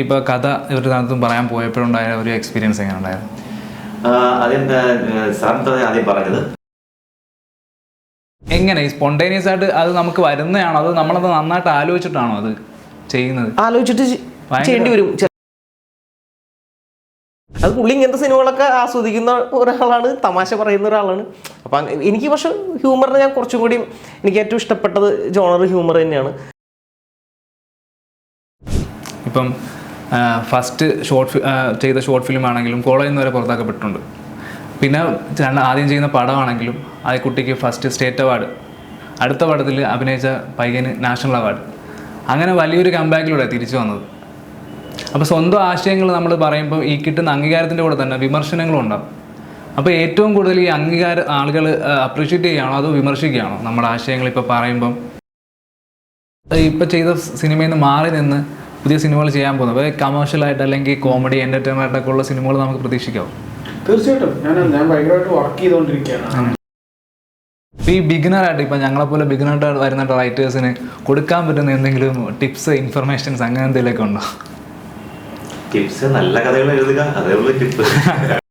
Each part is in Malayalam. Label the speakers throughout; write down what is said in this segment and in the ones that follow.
Speaker 1: ഇപ്പോൾ കഥ ഇവരുടെ സ്ഥാനത്തും പറയാൻ പോയപ്പോഴുണ്ടായ ഒരു എക്സ്പീരിയൻസ് എങ്ങനെ ഉണ്ടായിരുന്നു
Speaker 2: സാറിന് ആദ്യം പറഞ്ഞത്?
Speaker 1: എങ്ങനെ? ഈ സ്പോണ്ടേനിയസ് ആയിട്ട് അത് നമുക്ക് വരുന്നതാണോ? അത് നമ്മളത് നന്നായിട്ട് ആലോചിച്ചിട്ടാണോ അത് ചെയ്യുന്നത്?
Speaker 3: ആലോചിച്ചിട്ട് ചെയ്യേണ്ടി വരും. അത് പുള്ളി ഇങ്ങനത്തെ സിനിമകളൊക്കെ ആസ്വദിക്കുന്ന ഒരാളാണ് തമാശ പറയുന്ന ഒരാളാണ്. അപ്പൊ എനിക്ക് പക്ഷെ ഹ്യൂമറിനെ ഞാൻ കുറച്ചും കൂടി എനിക്ക് ഏറ്റവും ഇഷ്ടപ്പെട്ടത് ജോണർ ഹ്യൂമർ തന്നെയാണ്.
Speaker 1: ഇപ്പം ഫസ്റ്റ് ഷോർട്ട് ചെയ്ത ഷോർട്ട് ഫിലിം ആണെങ്കിലും കോളേജിൽ നിന്ന് വരെ പുറത്താക്കപ്പെട്ടിട്ടുണ്ട്. പിന്നെ ആദ്യം ചെയ്യുന്ന പടമാണെങ്കിലും ആ കുട്ടിക്ക് ഫസ്റ്റ് സ്റ്റേറ്റ് അവാർഡ് അടുത്ത പടത്തിൽ അഭിനയിച്ച പയ്യന് നാഷണൽ അവാർഡ്. അങ്ങനെ വലിയൊരു കമ്പാക്കിലൂടെ തിരിച്ചു വന്നത്. അപ്പോൾ സ്വന്തം ആശയങ്ങൾ നമ്മൾ പറയുമ്പോൾ ഈ കിട്ടുന്ന അംഗീകാരത്തിന്റെ കൂടെ തന്നെ വിമർശനങ്ങളും ഉണ്ടാവും. അപ്പോൾ ഏറ്റവും കൂടുതൽ ഈ അംഗീകാര ആളുകൾ അപ്രീഷിയേറ്റ് ചെയ്യുകയാണോ അതോ വിമർശിക്കുകയാണോ? നമ്മുടെ ആശയങ്ങൾ ഇപ്പോൾ പറയുമ്പം ഇപ്പോൾ ചെയ്ത സിനിമയിൽ നിന്ന് മാറി നിന്ന് പുതിയ സിനിമകൾ ചെയ്യാൻ പോകുന്നത്. അപ്പോൾ കമേഴ്ഷ്യലായിട്ട് അല്ലെങ്കിൽ കോമഡി എന്റർടൈൻമെന്റ് ഒക്കെ ഉള്ള സിനിമകൾ നമുക്ക് പ്രതീക്ഷിക്കാം
Speaker 4: തീർച്ചയായിട്ടും. ഞാൻ ഞാൻ ഭയങ്കരമായിട്ട് വർക്ക് ചെയ്തുകൊണ്ടിരിക്കുകയാണ്.
Speaker 1: ഈ ബിഗിനറായിട്ട് ഇപ്പം ഞങ്ങളെപ്പോലെ ബിഗിനറായിട്ട് വരുന്ന റൈറ്റേഴ്സിന് കൊടുക്കാൻ പറ്റുന്ന എന്തെങ്കിലും ടിപ്സ് ഇൻഫർമേഷൻസ് അങ്ങനെ എന്തെങ്കിലുമൊക്കെ ഉണ്ടോ?
Speaker 2: ടിപ്സ് നല്ല കഥകൾ എഴുതുക അതേപോലെ ടിപ്പ്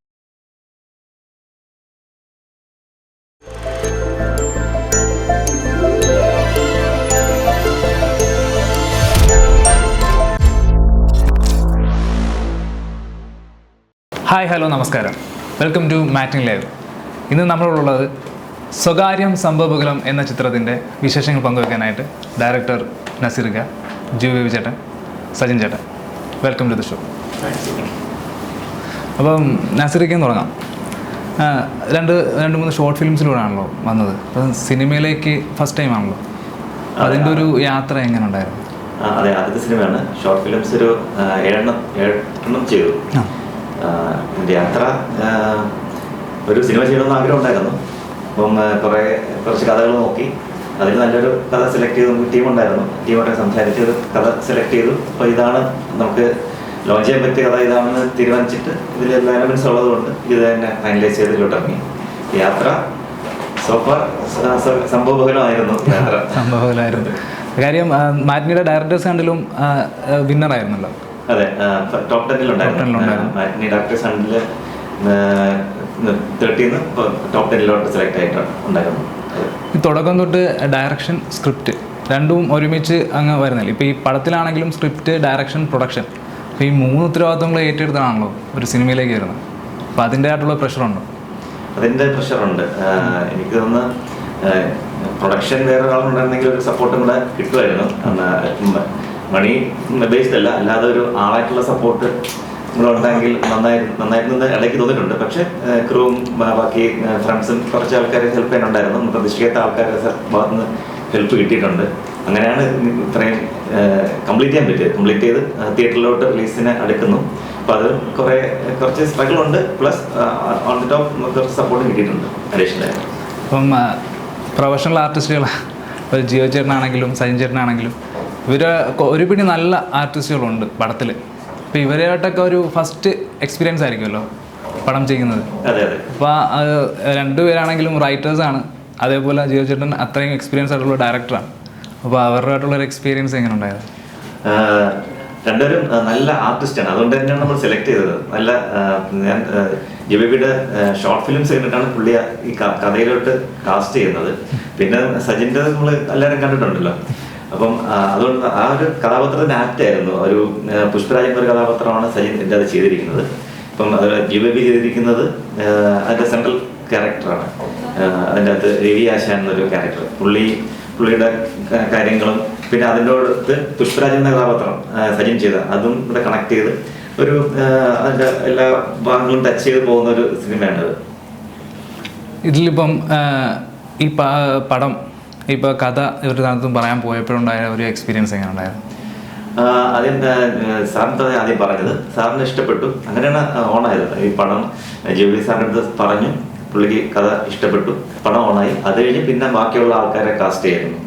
Speaker 1: ഹായ് ഹലോ നമസ്കാരം. Welcome to matting live. ഇന്ന് നമ്മളോടുള്ളത് സ്വകാര്യം സംഭവകുലം എന്ന ചിത്രത്തിന്റെ വിശേഷങ്ങൾ പങ്കുവെക്കാനായിട്ട് ഡയറക്ടർ നസീർഗ ജീവി ചേട്ടൻ സജിൻ ചേട്ടൻ. Welcome to the show. അപ്പം നസീറിക്കാൻ തുടങ്ങാം. രണ്ട് രണ്ട് മൂന്ന് ഷോർട്ട് ഫിലിംസിലൂടെയാണല്ലോ വന്നത്. അപ്പം സിനിമയിലേക്ക് ഫസ്റ്റ് ടൈം ആണല്ലോ. അതിന്റെ ഒരു യാത്ര എങ്ങനെ ഉണ്ടായിരുന്നു
Speaker 2: അതെ ആദ്യത്തെ സിനിമയാണ്. ഷോർട്ട് ഫിലിംസ് ഒരു ഏഴെണ്ണം ഏഴെണ്ണം ചെയ്തു.
Speaker 1: ആ,
Speaker 2: യാത്ര ഒരു സിനിമ ചെയ്യണമെന്ന് ആഗ്രഹം ഉണ്ടായിരുന്നു. അപ്പം കുറേ കുറച്ച് കഥകൾ നോക്കി. അതിൽ നല്ലൊരു കഥ സെലക്ട് ചെയ്ത്. നമുക്ക് ടീം ഉണ്ടായിരുന്നു. ടീമായിട്ട് സംസാരിച്ച് ഒരു കഥ സെലക്ട് ചെയ്തു. അപ്പോൾ ഇതാണ് നമുക്ക് ലോഞ്ച് ചെയ്യാൻ പറ്റിയ കഥ. ഇതാണെന്ന് തീരുമാനിച്ചിട്ട് ഇതിൽ എല്ലാ ഉള്ളത് കൊണ്ട് ഇത് തന്നെ ഫൈനലൈസ് ചെയ്ത് ഇറങ്ങി. യാത്ര സോഫാർ സംഭവബഹുലമായിരുന്നു യാത്ര.
Speaker 1: സംഭവമായിരുന്നു കാര്യം മാറ്റിനിയുടെ ഡയറക്ടേഴ്സ് കണ്ടിലും വിന്നറായിരുന്നല്ലോ
Speaker 2: അതെ ടോപ്പ് ടെന്നിൽ
Speaker 1: Top 10 ൽ ഉണ്ടായിരുന്നു.
Speaker 2: ഉണ്ടായിരുന്നു ഡോക്ടേഴ്സ് തേർട്ടീന്ന് ടോപ്പ് ടെന്നിലോട്ട് സെലക്ട് ആയിട്ടാണ് ഉണ്ടായിരുന്നു.
Speaker 1: തുടക്കം തൊട്ട് ഡയറക്ഷൻ സ്ക്രിപ്റ്റ് രണ്ടും ഒരുമിച്ച് അങ്ങ് വരുന്നില്ല. ഇപ്പോൾ ഈ പടത്തിലാണെങ്കിലും സ്ക്രിപ്റ്റ് ഡയറക്ഷൻ പ്രൊഡക്ഷൻ അപ്പോൾ ഈ മൂന്ന് ഉത്തരവാദിത്തങ്ങൾ ഏറ്റെടുത്താണല്ലോ ഒരു സിനിമയിലേക്ക് വരുന്നത്. അപ്പോൾ അതിന്റെ ആയിട്ടുള്ള പ്രഷറുണ്ടോ
Speaker 2: അതിന്റെ പ്രഷറുണ്ട് എനിക്ക് തോന്നുന്നു പ്രൊഡക്ഷൻ വേറെ ഒരാളുണ്ടായിരുന്നെങ്കിൽ ഒരു സപ്പോർട്ടും കൂടെ കിട്ടുമായിരുന്നു. മണി ബേസ്ഡ് അല്ല അല്ലാതെ ഒരു ആളായിട്ടുള്ള സപ്പോർട്ട് നിങ്ങളുണ്ടെങ്കിൽ നന്നായിരുന്നു നന്നായി നന്നായിരുന്നു ഇടയ്ക്ക് തോന്നിയിട്ടുണ്ട്. പക്ഷേ ക്രൂവും ബാക്കി ഫ്രണ്ട്സും കുറച്ച് ആൾക്കാരെ ഹെൽപ്പ് ചെയ്യാനുണ്ടായിരുന്നു. നമ്മൾ പ്രതീക്ഷിക്കാത്ത ആൾക്കാരെ ഭാഗത്ത് നിന്ന് ഹെൽപ്പ് കിട്ടിയിട്ടുണ്ട്. അങ്ങനെയാണ് ഇത്രയും കംപ്ലീറ്റ് ചെയ്യാൻ പറ്റിയത്. കംപ്ലീറ്റ് ചെയ്ത് തിയേറ്ററിലോട്ട് റിലീസിന് അടുക്കുന്നു. അപ്പോൾ അത് കുറേ കുറച്ച് സ്ട്രഗിൾ ഉണ്ട്. പ്ലസ് ഓൺ ദി ടോപ്പ് കുറച്ച് സപ്പോർട്ട് കിട്ടിയിട്ടുണ്ട്. അഡീഷണലായി
Speaker 1: അപ്പം പ്രൊഫഷണൽ ആർട്ടിസ്റ്റുകൾ ജിയോ ചേട്ടനാണെങ്കിലും സജിൻ ചേട്ടനാണെങ്കിലും ഇവർ ഒരു പിടി നല്ല ആർട്ടിസ്റ്റുകളുണ്ട് പടത്തിൽ അപ്പോൾ ഇവരായിട്ടൊക്കെ ഒരു ഫസ്റ്റ് എക്സ്പീരിയൻസ് ആയിരിക്കുമല്ലോ പടം ചെയ്യുന്നത്. അപ്പോൾ രണ്ടുപേരാണെങ്കിലും റൈറ്റേഴ്സാണ് അതേപോലെ ജിയോ ചേട്ടൻ അത്രയും എക്സ്പീരിയൻസ് ആയിട്ടുള്ള ഡയറക്ടറാണ് അപ്പോൾ അവരുമായിട്ടുള്ള ഒരു എക്സ്പീരിയൻസ് എങ്ങനെ ഉണ്ടായത്
Speaker 2: രണ്ടുപേരും നല്ല ആർട്ടിസ്റ്റാണ് അതുകൊണ്ട് തന്നെയാണ് നമ്മൾ സെലക്ട് ചെയ്തത്. നല്ല ഞാൻ ജിബിയുടെ ഷോർട്ട് ഫിലിംസ് കണ്ടിട്ടാണ് പുള്ളി ഈ കഥയിലോട്ട് കാസ്റ്റ് ചെയ്യുന്നത്. പിന്നെ സജിന്റെ നമ്മൾ എല്ലാവരും കണ്ടിട്ടുണ്ടല്ലോ. അപ്പം അതുകൊണ്ട് ആ ഒരു കഥാപാത്രത്തിന്റെ ആയിരുന്നു ഒരു പുഷ്പരാജ് എന്നൊരു കഥാപാത്രമാണ് സജിൻ എന്റെ അത് ചെയ്തിരിക്കുന്നത്. ഇപ്പം ജീവബി ചെയ്തിരിക്കുന്നത് അതിന്റെ സെൻട്രൽ ക്യാരക്ടറാണ്. അതിന്റെ അകത്ത് രവി ആശാൻ എന്നൊരു ക്യാരക്ടർ. പുള്ളി പുള്ളിയുടെ കാര്യങ്ങളും പിന്നെ അതിന്റെ പുഷ്പരാജൻ പുഷ്പരാജ് എന്ന കഥാപാത്രം സജിൻ ചെയ്ത അതും ഇവിടെ കണക്ട് ചെയ്ത് ഒരു അതിന്റെ എല്ലാ ഭാഗങ്ങളും ടച്ച് ചെയ്ത് പോകുന്ന ഒരു സിനിമയാണത്.
Speaker 1: ഇതിലിപ്പം ഈ പടം ഇപ്പോൾ കഥ ഇവരുടെ സ്ഥാനത്തും പറയാൻ പോയപ്പോഴുണ്ടായ ഒരു എക്സ്പീരിയൻസ് എങ്ങനെ ഉണ്ടായിരുന്നു
Speaker 2: അതെന്താ സാറിന് ആദ്യം പറഞ്ഞത്. സാറിന് ഇഷ്ടപ്പെട്ടു. അങ്ങനെയാണ് ഓണായത്. ഈ പണം ജോലി സാറിന്റെ അടുത്ത് പറഞ്ഞു. പുള്ളിക്ക് കഥ ഇഷ്ടപ്പെട്ടു. പണം ഓണായി. അത് കഴിഞ്ഞ് പിന്നെ ബാക്കിയുള്ള ആൾക്കാരെ കാസ്റ്റ് ചെയ്യായിരുന്നു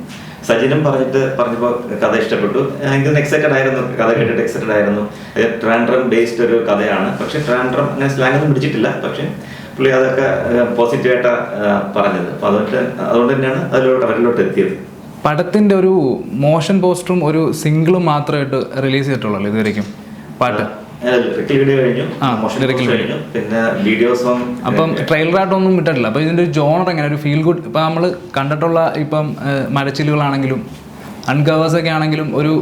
Speaker 2: സജിനും പറഞ്ഞിട്ട് പറഞ്ഞപ്പോൾ കഥ ഇഷ്ടപ്പെട്ടു. എനിക്ക് എക്സൈറ്റഡ് ആയിരുന്നു. കഥ കേട്ടിട്ട് എക്സൈറ്റഡ് ആയിരുന്നു. ട്രാൻഡ്രം ബേസ്ഡ് ഒരു കഥയാണ്. പക്ഷെ ട്രാൻഡ്രം അങ്ങനെ സ്ലാങ് ഒന്നും പിടിച്ചിട്ടില്ല. പക്ഷെ പുള്ളി അതൊക്കെ പോസിറ്റീവായിട്ടാണ് പറഞ്ഞത്. അപ്പോൾ അതുകൊണ്ട് അതുകൊണ്ട് തന്നെയാണ് അതിലോട്ട് അവരിലോട്ട് എത്തിയത്.
Speaker 1: പടത്തിന്റെ ഒരു മോഷൻ പോസ്റ്ററും ഒരു സിംഗിളും മാത്രമായിട്ട് റിലീസ് ചെയ്തിട്ടുള്ളൂ ഇതുവരെയും പാട്ട്? അപ്പം ട്രെയിലറായിട്ടൊന്നും വിട്ടിട്ടില്ല. അപ്പോൾ ഇതിന്റെ ഒരു ജോണർ എങ്ങനെ? ഒരു ഫീൽ ഗുഡ് ഇപ്പൊ നമ്മൾ കണ്ടിട്ടുള്ള ഇപ്പം മരച്ചിലുകളാണെങ്കിലും അൺകവേഴ്സ് ഒക്കെ ആണെങ്കിലും ഒരു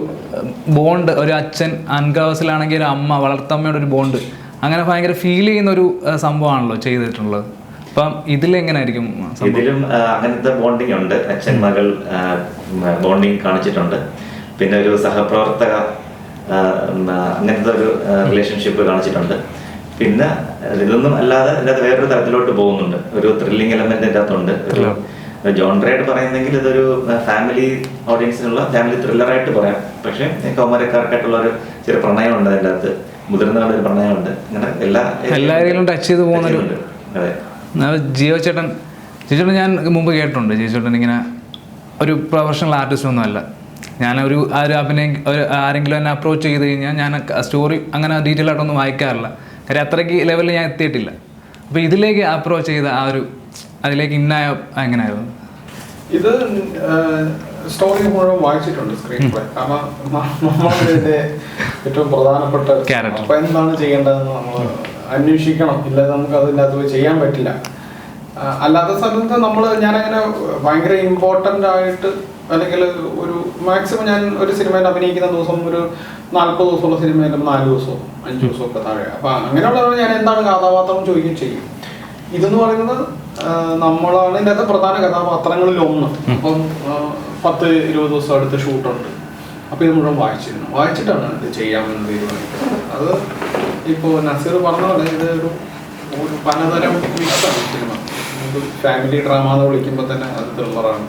Speaker 1: ബോണ്ട് ഒരു അച്ഛൻ അൺകവേഴ്സിലാണെങ്കിൽ ഒരു അമ്മ വളർത്തമ്മയുടെ ഒരു ബോണ്ട് അങ്ങനെ ഭയങ്കര ഫീൽ ചെയ്യുന്ന ഒരു സംഭവമാണല്ലോ ചെയ്തിട്ടുള്ളത്. അപ്പം ഇതിലെങ്ങനെയായിരിക്കും സംഭവം?
Speaker 2: ഇതിലും അങ്ങനത്തെ ബോണ്ടിങ് ഉണ്ട്. അച്ഛൻ മകൾ ബോണ്ടിങ് കാണിച്ചിട്ടുണ്ട്. പിന്നെ ഒരു സഹപ്രവർത്തക അങ്ങനത്തെ ഒരു റിലേഷൻഷിപ്പ് കാണിച്ചിട്ടുണ്ട്. പിന്നെ ഇതൊന്നും അല്ലാതെ ഇതിനകത്ത് വേറൊരു തരത്തിലോട്ട് പോകുന്നുണ്ട്. ഒരു ത്രില്ലിംഗ് എലമെന്റ് ഇതിന്റെ അകത്തുണ്ട്. ഒരു റൈഡ് പറയുന്നെങ്കിൽ ഇതൊരു ഫാമിലി ഓഡിയൻസിനുള്ള ഫാമിലി ത്രില്ലറായിട്ട് പറയാം. പക്ഷേ കൗമാരക്കാർക്കായിട്ടുള്ള ഒരു ചെറിയ പ്രണയമുണ്ട് അതിന്റെ അകത്ത്. മുതിർന്നവരുടെ ഒരു പ്രണയമുണ്ട്. അങ്ങനെ എല്ലാ
Speaker 1: എല്ലാ ഏരിയയിലും ടച്ച് ചെയ്ത് പോകുന്ന ഒരു
Speaker 2: അതെ.
Speaker 1: ആ, ജിയോ ചേട്ടൻ ജിയോ ചേട്ടൻ ഞാൻ മുമ്പ് കേട്ടിട്ടുണ്ട്. ജിയോ ചേട്ടൻ ഇങ്ങനെ ഒരു പ്രൊഫഷണൽ ആർട്ടിസ്റ്റ് ഒന്നുമല്ല ഞാൻ ഒരു ഒരു അഭിനയം ഒരു ആരെങ്കിലും എന്നെ അപ്രോച്ച് ചെയ്ത് കഴിഞ്ഞാൽ ഞാൻ സ്റ്റോറി അങ്ങനെ ഡീറ്റെയിൽ ആയിട്ടൊന്നും വായിക്കാറില്ല. കാര്യം അത്രയ്ക്ക് ലെവലിൽ ഞാൻ എത്തിയിട്ടില്ല. അപ്പോൾ ഇതിലേക്ക് അപ്രോച്ച് ചെയ്ത ആ ഒരു അതിലേക്ക് ഇന്നായ എങ്ങനെയായിരുന്നു?
Speaker 4: ഇത് സ്റ്റോറി മുഴുവൻ വായിച്ചിട്ടുണ്ട് സ്ക്രീൻ പ്ലേ കാരണം നമ്മളുടെ ഏറ്റവും പ്രധാനപ്പെട്ട. അപ്പൊ എന്താണ് ചെയ്യേണ്ടതെന്ന് നമ്മൾ അന്വേഷിക്കണം. ഇല്ലാതെ നമുക്ക് അതിന്റെ അത് ചെയ്യാൻ പറ്റില്ല. അല്ലാത്ത സമയത്ത് നമ്മൾ ഞാനങ്ങനെ ഭയങ്കര ഇമ്പോർട്ടന്റ് ആയിട്ട് അല്ലെങ്കിൽ ഒരു മാക്സിമം ഞാൻ ഒരു സിനിമയിൽ അഭിനയിക്കുന്ന ദിവസം ഒരു നാൽപ്പത് ദിവസമുള്ള സിനിമയിലും നാല് ദിവസവും അഞ്ച് ദിവസവും ഒക്കെ താഴെ. അപ്പൊ അങ്ങനെയുള്ള ഞാൻ എന്താണ് കഥാപാത്രം ചോദിക്കുകയും ചെയ്യും. ഇതെന്ന് പറയുന്നത് നമ്മളാണ് ഇതിന്റെ അകത്ത് പ്രധാന കഥാപാത്രങ്ങളിൽ ഒന്ന്. അപ്പം പത്ത് ഇരുപത് ദിവസം അടുത്ത് ഷൂട്ടുണ്ട്. അപ്പോൾ ഇത് മുഴുവൻ വായിച്ചിരുന്നു. വായിച്ചിട്ടാണ് ഇത് ചെയ്യാമെന്ന് തീരുമാനിക്കുന്നത്. അത് ഇപ്പോൾ നസീർ പറഞ്ഞ പോലെ ഇത് ഒരു ഒരു പലതരം മിക്സാണ് സിനിമ. ഫാമിലി ഡ്രാമ എന്ന് വിളിക്കുമ്പോൾ തന്നെ അത് ത്രില്ലറാണ്.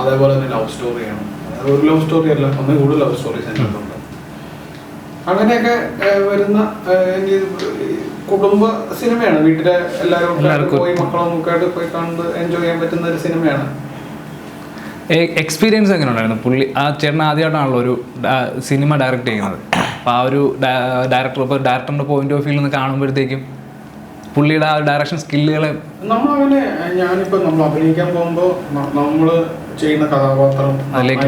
Speaker 4: അതേപോലെ തന്നെ ലവ് സ്റ്റോറിയാണ്. അത് ഒരു ലവ് സ്റ്റോറി അല്ല ഒന്ന് കൂടുതൽ ലവ് സ്റ്റോറീസ് അങ്ങനെയൊക്കെ വരുന്ന കുടുംബ സിനിമയാണ്. വീട്ടിലെ എല്ലാവരും പോയി മക്കളും ഒക്കെ ആയിട്ട് പോയി കാണുന്നത് എൻജോയ് ചെയ്യാൻ പറ്റുന്ന ഒരു സിനിമയാണ്.
Speaker 1: എക്സ്പീരിയൻസ് എങ്ങനെ ഉണ്ടായിരുന്നു പുള്ളി ആ ചേട്ടൻ ആദ്യമായിട്ടാണല്ലോ ഒരു സിനിമ ഡയറക്ട് ചെയ്യുന്നത്. അപ്പോൾ ആ ഒരു ഡയറക്ടർ ഇപ്പോൾ ഡയറക്ടറിന്റെ പോയിന്റ് ഓഫ് വ്യൂവിൽ നിന്ന് കാണുമ്പോഴത്തേക്കും പുള്ളിയുടെ ആ ഡയറക്ഷൻ സ്കില്ലുകളെ
Speaker 4: നമ്മളങ്ങനെ ഞാനിപ്പോൾ നമ്മൾ അഭിനയിക്കാൻ പോകുമ്പോൾ നമ്മൾ ചെയ്യുന്ന കഥാപാത്രം
Speaker 1: അതിലേക്ക്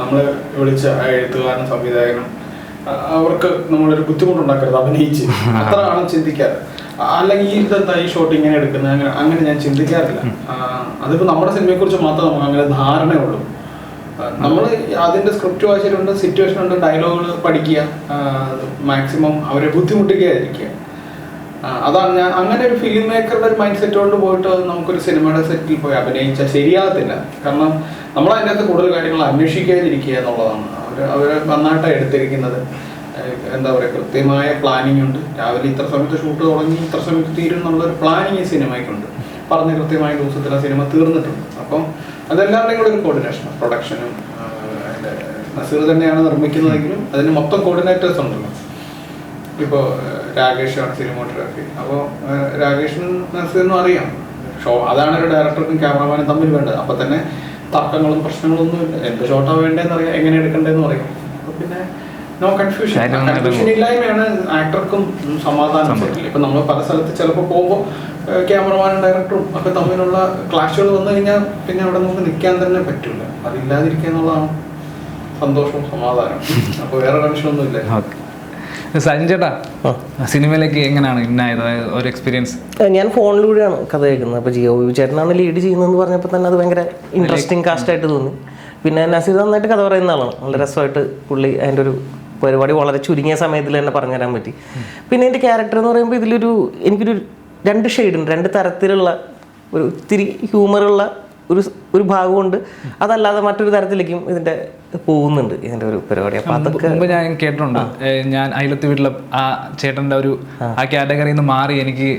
Speaker 4: നമ്മൾ വിളിച്ച എഴുത്തുകാരൻ സംവിധായകൻ സംവിധായകനും അവർക്ക് നമ്മളൊരു ബുദ്ധിമുട്ടുണ്ടാക്കരുത് അഭിനയിച്ച്. അത്രയാണ് ചിന്തിക്കാറ്. അല്ലെങ്കിൽ ഈ ഇതെന്താ ഈ ഷോട്ട് ഇങ്ങനെ എടുക്കുന്നത്? അങ്ങനെ അങ്ങനെ ഞാൻ ചിന്തിക്കാറില്ല. അതിപ്പോ നമ്മുടെ സിനിമയെ കുറിച്ച് മാത്രമേ നമുക്ക് അങ്ങനെ ധാരണയുള്ളൂ. നമ്മൾ അതിന്റെ സ്ക്രിപ്റ്റ് വായിച്ചിട്ടുണ്ട് സിറ്റുവേഷൻ ഉണ്ട് ഡയലോഗുകൾ പഠിക്കുക മാക്സിമം അവരെ ബുദ്ധിമുട്ടിക്കാതിരിക്കുക അതാണ് ഞാൻ അങ്ങനെ ഒരു ഫിലിം മേക്കറുടെ ഒരു മൈൻഡ് സെറ്റ് കൊണ്ട് പോയിട്ട് നമുക്കൊരു സിനിമയുടെ സെറ്റിൽ പോയി അഭിനയിച്ചാൽ ശരിയാകത്തില്ല. കാരണം നമ്മൾ അതിനകത്ത് കൂടുതൽ കാര്യങ്ങൾ അന്വേഷിക്കാതിരിക്കുക എന്നുള്ളതാണ്. അവർ നന്നായിട്ടാണ് എടുത്തിരിക്കുന്നത്. എന്താ പറയുക കൃത്യമായ പ്ലാനിങ് ഉണ്ട്. രാവിലെ ഇത്ര സമയത്ത് ഷൂട്ട് തുടങ്ങി ഇത്ര സമയത്ത് തീരും എന്നുള്ളൊരു പ്ലാനിങ് ഈ സിനിമയ്ക്കുണ്ട്. പറഞ്ഞ കൃത്യമായ ദിവസത്തിൽ ആ സിനിമ തീർന്നിട്ടുണ്ട്. അപ്പം അതെല്ലാവരുടെയും കൂടെ ഒരു കോർഡിനേഷൻ പ്രൊഡക്ഷനും നസീർ തന്നെയാണ് നിർമ്മിക്കുന്നതെങ്കിലും അതിന് മൊത്തം കോർഡിനേറ്റേഴ്സ് ഉണ്ടല്ലോ. ഇപ്പോൾ രാകേഷാണ് സിനിമോട്ടോഗ്രാഫി. അപ്പോൾ രാകേഷിനും നസീറിനും അറിയാം. ഷോ അതാണ് ഒരു ഡയറക്ടർക്കും ക്യാമറമാനും തമ്മിൽ വേണ്ടത്. അപ്പം തന്നെ തർക്കങ്ങളും പ്രശ്നങ്ങളൊന്നും ഇല്ല. എന്ത് ഷോട്ടാ വേണ്ടതെന്ന് അറിയാം എങ്ങനെ എടുക്കണ്ടെന്ന് അറിയാം. അപ്പോൾ പിന്നെ നോ കൺഫ്യൂഷൻ കൺഫ്യൂഷൻ ഇല്ലായ്മയാണ് ആക്ടർക്കും സമാധാനം ഇപ്പൊ ഇപ്പം നമ്മൾ പല സ്ഥലത്ത് ചിലപ്പോൾ പോകുമ്പോൾ ക്യാമറമാനും ഡയറക്ടറും ഒക്കെ തമ്മിലുള്ള ക്ലാഷുകൾ വന്നു കഴിഞ്ഞാൽ പിന്നെ അവിടെ നമുക്ക് നിൽക്കാൻ തന്നെ പറ്റില്ല അതില്ലാതിരിക്കുക എന്നുള്ളതാണ് സന്തോഷവും സമാധാനം അപ്പോൾ വേറെ ടെൻഷനൊന്നും ഇല്ല.
Speaker 1: ഓക്കെ സിനിമയിലേക്ക് എങ്ങനെയാണ് ഇന്നായത്? ഒരു എക്സ്പീരിയൻസ്
Speaker 3: ഞാൻ ഫോണിലൂടെയാണ് കഥ കേൾക്കുന്നത്. അപ്പോൾ ജിയോ ചേട്ടനാണ് ലീഡ് ചെയ്യുന്നതെന്ന് പറഞ്ഞപ്പോൾ തന്നെ അത് ഭയങ്കര ഇൻട്രസ്റ്റിംഗ് കാസ്റ്റ് ആയിട്ട് തോന്നി. പിന്നെ നസീർ നന്നായിട്ട് കഥ പറയുന്ന ആളാണ്. നല്ല രസമായിട്ട് പുള്ളി അതിന്റെ ഒരു പരിപാടി വളരെ ചുരുങ്ങിയ സമയത്തിൽ തന്നെ പറഞ്ഞുതരാൻ പറ്റി. പിന്നെ എന്റെ ക്യാരക്ടർ എന്ന് പറയുമ്പോൾ ഇതിലൊരു എനിക്കൊരു രണ്ട് ഷെയ്ഡുണ്ട് രണ്ട് തരത്തിലുള്ള ഒരു ഒത്തിരി ഹ്യൂമറുള്ള ഒരു ഒരു ഭാഗമുണ്ട്. അതല്ലാതെ മറ്റൊരു തരത്തിലേക്കും ഇതിന്റെ പോകുന്നുണ്ട് ഇതിന്റെ ഒരു പരിപാടി. അപ്പൊ അതൊക്കെ
Speaker 1: മുമ്പ് ഞാൻ കേട്ടിട്ടുണ്ട്. ഞാൻ അയലത്ത് വീട്ടിലെ ആ ചേട്ടന്റെ ഒരു ആ. കാറ്റഗറിയിൽ നിന്ന് മാറി എനിക്ക്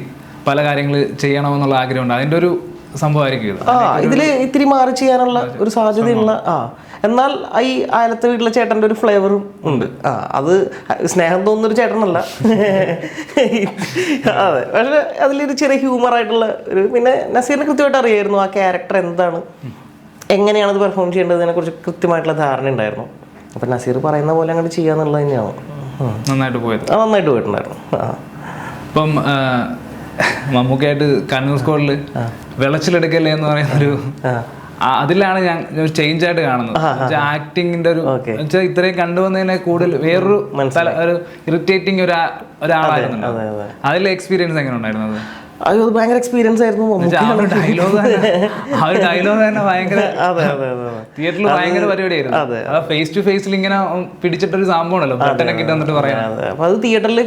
Speaker 1: പല കാര്യങ്ങൾ ചെയ്യണമെന്നുള്ള ആഗ്രഹമുണ്ട്. അതിന്റെ ഒരു സംഭവമായിരിക്കും
Speaker 3: ആ ഇതിൽ ഇത്തിരി മാറി ചെയ്യാനുള്ള ഒരു സാധ്യതയുള്ള ആ. എന്നാൽ ഈ ആലത്തെ വീട്ടിലെ ചേട്ടന്റെ ഒരു ഫ്ലേവറും ഉണ്ട്. ആ അത് സ്നേഹം തോന്നുന്നൊരു ചേട്ടനല്ല. അതെ പക്ഷെ അതിലൊരു ചെറിയ ഹ്യൂമർ ആയിട്ടുള്ള ഒരു പിന്നെ നസീറിനെ കൃത്യമായിട്ട് അറിയായിരുന്നു ആ ക്യാരക്ടർ എന്താണ്. എങ്ങനെയാണ് അത് പെർഫോം ചെയ്യേണ്ടതിനെ കുറിച്ച് കൃത്യമായിട്ടുള്ള ധാരണ ഉണ്ടായിരുന്നു. അപ്പം നസീർ പറയുന്ന പോലെ അങ്ങോട്ട് ചെയ്യാന്നുള്ളത് തന്നെയാണ്.
Speaker 1: നന്നായിട്ട് പോയത്.
Speaker 3: ആ നന്നായിട്ട് പോയിട്ടുണ്ടായിരുന്നു.
Speaker 1: അപ്പം മമ്മൂക്കായിട്ട് കണ്ണൂർ സ്കോഡിൽ വിളച്ചിലെടുക്കല്ലേ എന്ന്
Speaker 3: പറയുന്ന
Speaker 1: ഒരു അതിലാണ് ഞാൻ ചേഞ്ച് ആയിട്ട് കാണുന്നത്. ആക്ടിങ്ങിന്റെ ഒരു. വെച്ചാൽ ഇത്രയും കണ്ടുവന്നതിനെ കൂടുതൽ വേറൊരു ഒരു ഇറിറ്റേറ്റിംഗ് ഒരു ഒരാളായിരുന്നു.
Speaker 3: അതെ അതെ
Speaker 1: അതിലെ എക്സ്പീരിയൻസ് എങ്ങനെ ഉണ്ടായിരുന്നത്?
Speaker 3: അയ്യോ അത് ഭയങ്കര എക്സ്പീരിയൻസ് ആയിരുന്നു.
Speaker 1: ഡയലോഗ് ആ ഒരു ഡയലോഗ് തന്നെ ഭയങ്കര
Speaker 3: അതെ അതെ അതെ
Speaker 1: തിയേറ്ററിൽ ഭയങ്കര പരിപാടിയായിരുന്നു. ഫേസ് ടു ഫേസിൽ ഇങ്ങനെ പിടിച്ചിട്ടൊരു സംഭവമാണല്ലോ ബ്രിട്ടനൊക്കെ വന്നിട്ട് പറയാം
Speaker 3: അതെ. അപ്പോൾ അത് തിയേറ്ററിൽ